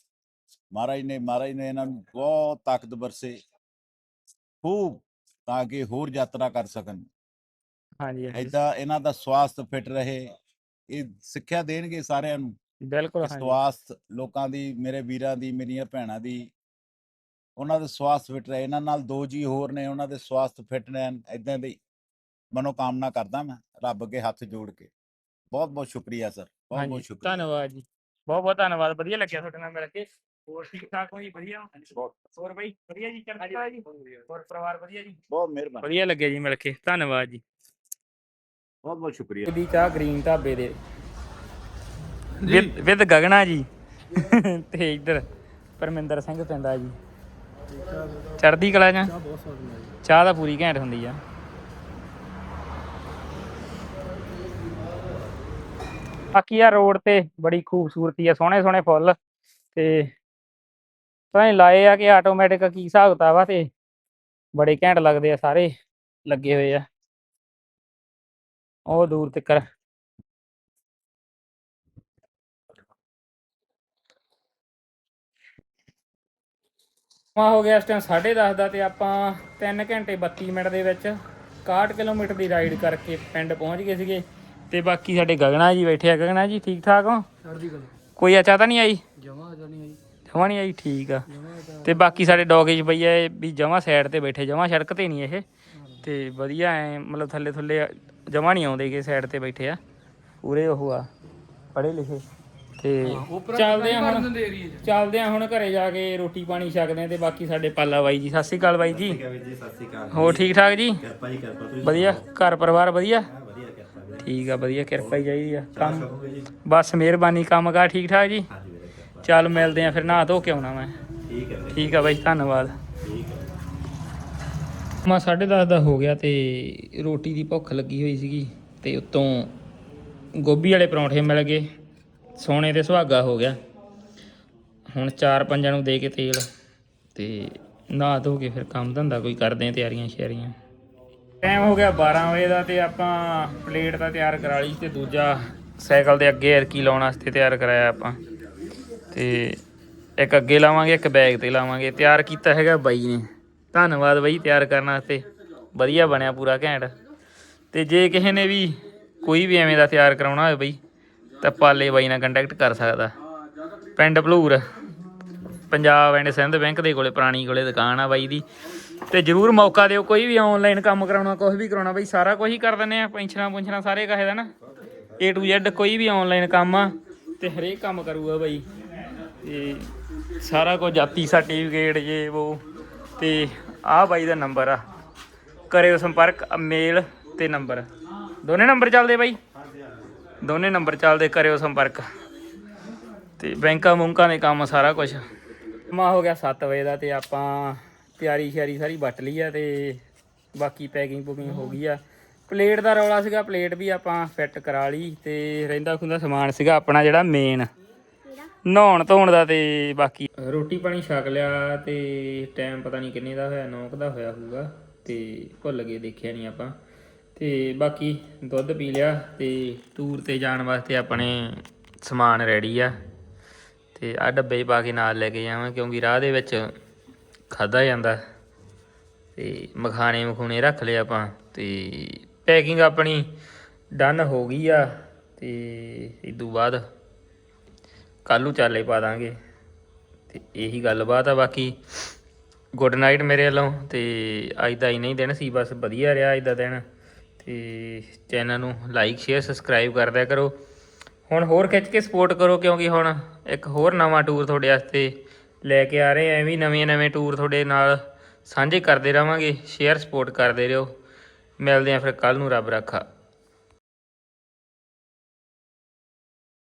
ਮਹਾਰਾਜ ਨੇ ਮਹਾਰਾਜ ਨੇ ਇਹਨਾਂ ਨੂੰ ਬਹੁਤ ਤਾਕਤ ਬਰਸੇ। ਖੂਬ ਤਾਂ ਕਿ ਹੋਰ ਯਾਤਰਾ ਕਰ ਸਕਣ। ਹਾਂਜੀ ਹਾਂਜੀ। ਏਦਾਂ ਇਹਨਾਂ ਦਾ ਸਵਾਸਥ ਫਿੱਟ ਰਹੇ। ਇਹ ਸਿੱਖਿਆ ਦੇਣਗੇ ਸਾਰਿਆਂ ਨੂੰ ਬਿਲਕੁਲ ਹਾਂਜੀ। ਸਵਾਸਥ ਲੋਕਾਂ ਦੀ ਮੇਰੇ ਵੀਰਾਂ ਦੀ ਮੇਰੀਆਂ ਭੈਣਾਂ ਦੀ ਉਹਨਾਂ ਦੇ ਸਵਾਸਥ ਫਿੱਟ ਰਹੇ। ਇਹਨਾਂ ਨਾਲ ਦੋ ਜੀ ਹੋਰ ਨੇ ਉਹਨਾਂ ਦੇ ਸਵਾਸਥ ਫਿੱਟ ਰਹਿਣ। ਇਦਾਂ ਦੀ ਮਨੋਕਾਮਨਾ ਕਰਦਾ ਮੈਂ ਰੱਬ ਅੱਗੇ ਹੱਥ ਜੋੜ ਕੇ। ਬਹੁਤ ਬਹੁਤ ਸ਼ੁਕਰੀਆ ਸਰ। ਬਹੁਤ ਬਹੁਤ ਹਾਂਜੀ ਸ਼ੁਕਰੀਆ। ਧੰਨਵਾਦ ਜੀ। ਬਹੁਤ ਬਹੁਤ ਧੰਨਵਾਦ। ਵਧੀਆ ਲੱਗਿਆ ਤੁਹਾਡੇ ਨਾਲ ਮਿਲ ਕੇ। ਹੋਰ ਠੀਕ ਠਾਕ ਹੋ ਜੀ? ਵਧੀਆ? ਹੋਰ ਬਾਈ ਵਧੀਆ ਜੀ ਚੜ੍ਹਦੀ ਜੀ? ਹੋਰ ਪਰਿਵਾਰ ਵਧੀਆ ਜੀ? ਬਹੁਤ ਮਿਹਰਬਾਨੀ। ਵਧੀਆ ਲੱਗਿਆ ਜੀ ਮਿਲ ਕੇ ਧੰਨਵਾਦ ਜੀ। ਬਹੁਤ ਬਹੁਤ ਸ਼ੁਕਰੀਆ। ਦੀ ਚਾਹ ਗ੍ਰੀਨ ਢਾਬੇ ਦੇ। ਵਿਦ ਵਿਦ ਗਗਨਾ ਜੀ। ਤੇ ਇੱਧਰ ਪਰਮਿੰਦਰ ਸਿੰਘ ਪਿੰਦਾ ਜੀ। ਚੜ੍ਹਦੀ ਕਲਾ ਜਾਂ ਚਾਹ ਤਾਂ ਪੂਰੀ ਘੈਂਟ ਹੁੰਦੀ ਆ। ਬਾਕੀ ਆ ਰੋਡ ਤੇ ਬੜੀ ਖੂਬਸੂਰਤੀ ਆ ਸੋਹਣੇ ਸੋਹਣੇ ਫੁੱਲ ਤੇ ਤਾਂ ਲਾਏ ਆ ਕਿ ਆਟੋਮੈਟਿਕ ਕੀ ਹਿਸਾਬ ਕਿਤਾਬ ਆ ਤੇ ਬੜੇ ਘੈਂਟ ਲੱਗਦੇ ਆ ਸਾਰੇ ਲੱਗੇ ਹੋਏ ਆ। ਉਹ ਦੂਰ ਤੱਕ। ਮਾ ਹੋ ਗਿਆ ਇਸ ਟਾਈਮ 10:30 ਦਾ ਤੇ ਆਪਾਂ 3 ਘੰਟੇ 32 ਮਿੰਟ ਦੇ ਵਿੱਚ 61 ਕਿਲੋਮੀਟਰ ਦੀ ਰਾਈਡ ਕਰਕੇ ਪਿੰਡ ਪਹੁੰਚ ਗਏ ਸੀਗੇ ਤੇ ਬਾਕੀ ਸਾਡੇ ਗਗਨਾ ਜੀ ਬੈਠੇ ਆ। ਗਗਨਾ ਜੀ ਠੀਕ ਠਾਕ ਹੋ? ਕੋਈ ਅਚਾ ਤਾਂ ਨਹੀਂ ਆਈ? ਜਮਾ ਜਾਣੀ ਆਈ। ਜਮਾ ਨਹੀਂ ਆਈ ਠੀਕ ਆ। ਤੇ ਬਾਕੀ ਸਾਡੇ ਡੌਗੇਜ ਭਈਆ ਇਹ ਵੀ ਜਮਾ ਸਾਈਡ ਤੇ ਬੈਠੇ ਜਮਾ ਸੜਕ ਤੇ ਨਹੀਂ ਇਹ। ਤੇ ਵਧੀਆ ਐ ਮਤਲਬ ਥੱਲੇ ਥੱਲੇ ਜਮਾ ਨਹੀਂ ਆਉਂਦੇ ਕਿ ਸਾਈਡ ਤੇ ਬੈਠੇ ਆ। ਪੂਰੇ ਉਹ ਆ ਪੜ੍ਹੇ ਲਿਖੇ। ਤੇ ਚੱਲਦੇ ਆ ਹੁਣ ਚੱਲਦੇ ਆ ਹੁਣ ਘਰੇ ਜਾ ਕੇ ਰੋਟੀ ਪਾਣੀ ਛਕਦੇ ਆ ਤੇ ਬਾਕੀ ਸਾਡੇ ਪਾਲਾ ਬਾਈ ਜੀ ਸਤਿ ਸ਼੍ਰੀ ਅਕਾਲ ਬਾਈ ਜੀ। ਹੋਰ ਠੀਕ ਠਾਕ ਜੀ? ਵਧੀਆ ਘਰ ਪਰਿਵਾਰ ਵਧੀਆ? ਠੀਕ ਆ ਵਧੀਆ ਕਿਰਪਾ ਹੀ ਚਾਹੀਦੀ ਆ। ਕੰਮ ਬਸ ਮਿਹਰਬਾਨੀ ਕੰਮ ਕਾਰ ਠੀਕ ਠਾਕ ਜੀ? ਚੱਲ ਮਿਲਦੇ ਆ ਫਿਰ ਨਹਾ ਧੋ ਕੇ ਆਉਣਾ ਮੈਂ। ਠੀਕ ਹੈ ਠੀਕ ਆ ਬਾਈ ਧੰਨਵਾਦ। ਮਾ 10:30 ਦਾ ਹੋ ਗਿਆ ਤੇ ਰੋਟੀ ਦੀ ਭੁੱਖ ਲੱਗੀ ਹੋਈ ਸੀਗੀ ਤੇ ਉਤੋਂ ਗੋਭੀ ਵਾਲੇ ਪਰੌਂਠੇ ਮਿਲ ਗਏ ਸੋਨੇ ਤੇ ਸੁਹਾਗਾ ਹੋ ਗਿਆ। ਹੁਣ ਚਾਰ ਪੰਜਾਂ ਨੂੰ ਦੇ ਕੇ ਤੇਲ ਤੇ ਨਹਾ ਧੋ ਕੇ ਫਿਰ ਕੰਮ ਧੰਦਾ ਕੋਈ ਕਰਦੇ ਆ ਤਿਆਰੀਆਂ ਸ਼ਿਆਰੀਆਂ। ਟਾਈਮ ਹੋ ਗਿਆ 12 ਵਜੇ ਦਾ ਤੇ ਆਪਾਂ ਪਲੇਟ ਤਾਂ ਤਿਆਰ ਕਰਾ ਲਈ ਤੇ ਦੂਜਾ ਸਾਈਕਲ ਦੇ ਅੱਗੇ ਅਰਕੀ ਲਾਉਣ ਵਾਸਤੇ ਤਿਆਰ ਕਰਾਇਆ ਆਪਾਂ। ਤੇ ਇੱਕ ਅੱਗੇ ਲਾਵਾਂਗੇ, ਇੱਕ ਬੈਗ ਤੇ ਲਾਵਾਂਗੇ। ਤਿਆਰ ਕੀਤਾ ਹੈਗਾ ਬਾਈ ਨੇ। ਧੰਨਵਾਦ ਬਾਈ ਤਿਆਰ ਕਰਨ ਵਾਸਤੇ। ਵਧੀਆ ਬਣਿਆ ਪੂਰਾ ਘੈਂਟ। ਤੇ ਜੇ ਕਿਸੇ ਨੇ ਵੀ ਕੋਈ ਵੀ ਐਵੇਂ ਦਾ ਤਿਆਰ ਕਰਾਉਣਾ ਹੋਵੇ ਬਈ, ਤਾਂ ਪਾਲੇ ਬਾਈ ਨਾਲ ਕੰਟੈਕਟ ਕਰ ਸਕਦਾ। ਪਿੰਡ ਭਲੂਰ, ਪੰਜਾਬ ਐਂਡ ਸਿੰਧ ਬੈਂਕ ਦੇ ਕੋਲੇ, ਪੁਰਾਣੀ ਕੋਲੇ ਦੁਕਾਨ ਆ ਬਾਈ ਦੀ। ਤੇ ਜਰੂਰ ਮੌਕਾ ਦਿਓ, ਕੋਈ ਵੀ ਆਨਲਾਈਨ ਕੰਮ ਕਰਾਉਣਾ ਕੁਝ ਵੀ ਕਰਾਉਣਾ ਬਾਈ, ਸਾਰਾ ਕੁਝ ਹੀ ਕਰ ਦਿੰਦੇ ਆ ਪੈਨਸ਼ਨਾਂ ਪੁੰਛਣਾ ਸਾਰੇ ਕਹੇ ਦਾ ਨਾ। A to Z ਕੋਈ ਵੀ ਆਨਲਾਈਨ ਕੰਮ ਆ, ਤੇ ਹਰੇਕ ਕੰਮ ਕਰੂਗਾ ਬਾਈ। ਤੇ ਸਾਰਾ ਕੁਝ ਜਾਤੀ ਸਰਟੀਫਿਕੇਟ ਜੇ ਉਹ ਤੇ ਆਹ ਬਾਈ ਦਾ ਨੰਬਰ ਆ। ਕਰਿਓ ਸੰਪਰਕ ਮੇਲ ਤੇ ਨੰਬਰ ਦੋਨੇ ਨੰਬਰ ਚੱਲਦੇ ਬਾਈ? ਦੋਨੇ ਨੰਬਰ ਚੱਲਦੇ ਕਰਿਓ ਸੰਪਰਕ। ਤੇ ਬੈਂਕਾਂ ਮੁੰਕਾਂ ਦੇ ਕੰਮ ਸਾਰਾ ਕੁਝ। ਮਾ ਹੋ ਗਿਆ 7 ਵਜੇ ਦਾ ਤੇ ਆਪਾਂ ਤਿਆਰੀ ਸ਼ਿਆਰੀ ਸਾਰੀ ਵੱਟ ਲਈ ਆ ਤੇ ਬਾਕੀ ਪੈਕਿੰਗ ਪੁਕਿੰਗ ਹੋ ਗਈ ਆ। ਪਲੇਟ ਦਾ ਰੌਲਾ ਸੀਗਾ, ਪਲੇਟ ਵੀ ਆਪਾਂ ਫਿੱਟ ਕਰਾ ਲਈ ਤੇ ਰਹਿੰਦਾ ਖੁੰਦਾ ਸਮਾਨ ਸੀਗਾ ਆਪਣਾ ਜਿਹੜਾ ਮੇਨ ਨਹਾਉਣ ਧੋਣ ਦਾ ਤੇ ਬਾਕੀ ਰੋਟੀ ਪਾਣੀ ਛਕ ਲਿਆ ਤੇ ਟਾਈਮ ਪਤਾ ਨਹੀਂ ਕਿੰਨੇ ਦਾ ਹੋਇਆ 9 ਦਾ ਹੋਇਆ ਹੋਊਗਾ ਤੇ ਭੁੱਲ ਗਏ, ਦੇਖਿਆ ਨਹੀਂ ਆਪਾਂ। ਤੇ ਬਾਕੀ ਦੁੱਧ ਪੀ ਲਿਆ ਤੇ ਟੂਰ ਤੇ ਜਾਣ ਵਾਸਤੇ ਆਪਣੇ ਸਮਾਨ ਰੈਡੀ ਆ। ਤੇ ਆ ਡੱਬੇ ਪਾ ਕੇ ਨਾਲ ਲੈ ਕੇ ਜਾਵਾਂ ਕਿਉਂਕਿ ਰਾਹ ਦੇ ਵਿੱਚ ਖਾਦਾ ਜਾਂਦਾ। ਤੇ ਮਖਾਣੇ ਮਖੂਣੇ ਰੱਖ ਲਿਆ ਆਪਾਂ ਤੇ ਪੈਕਿੰਗ ਆਪਣੀ ਡਨ ਹੋ ਗਈ ਆ ਤੇ ਤੋਂ ਬਾਅਦ ਕੱਲ੍ਹ ਨੂੰ ਚਾਲੇ ਪਾ ਦਾਂਗੇ। ਤੇ ਇਹੀ ਗੱਲਬਾਤ ਆ ਬਾਕੀ। ਗੁੱਡ ਨਾਈਟ ਮੇਰੇ ਵੱਲੋਂ। ਤੇ ਅੱਜ ਦਾ ਇੰਨਾ ਹੀ ਦਿਨ ਸੀ, ਬਸ ਵਧੀਆ ਰਿਹਾ ਅੱਜ ਦਾ ਦਿਨ। ਤੇ ਚੈਨਲ ਨੂੰ ਲਾਈਕ ਸ਼ੇਅਰ ਸਬਸਕ੍ਰਾਈਬ ਕਰਦਿਆ ਕਰੋ। ਹੁਣ ਹੋਰ ਖਿੱਚ ਕੇ ਸਪੋਰਟ ਕਰੋ, ਕਿਉਂਕਿ ਹੁਣ ਇੱਕ ਹੋਰ ਨਵਾਂ ਟੂਰ ਤੁਹਾਡੇ ਵਾਸਤੇ ਲੈ ਕੇ ਆ ਰਹੇ ਆ। ਐਵੇਂ ਨਵੇਂ ਨਵੇਂ ਟੂਰ ਤੁਹਾਡੇ ਨਾਲ ਸਾਂਝੇ ਕਰਦੇ ਰਵਾਂਗੇ। ਸ਼ੇਅਰ ਸਪੋਰਟ ਕਰਦੇ ਰਹੋ। ਮਿਲਦੇ ਆ ਫਿਰ ਕੱਲ ਨੂੰ। ਰੱਬ ਰੱਖਾ।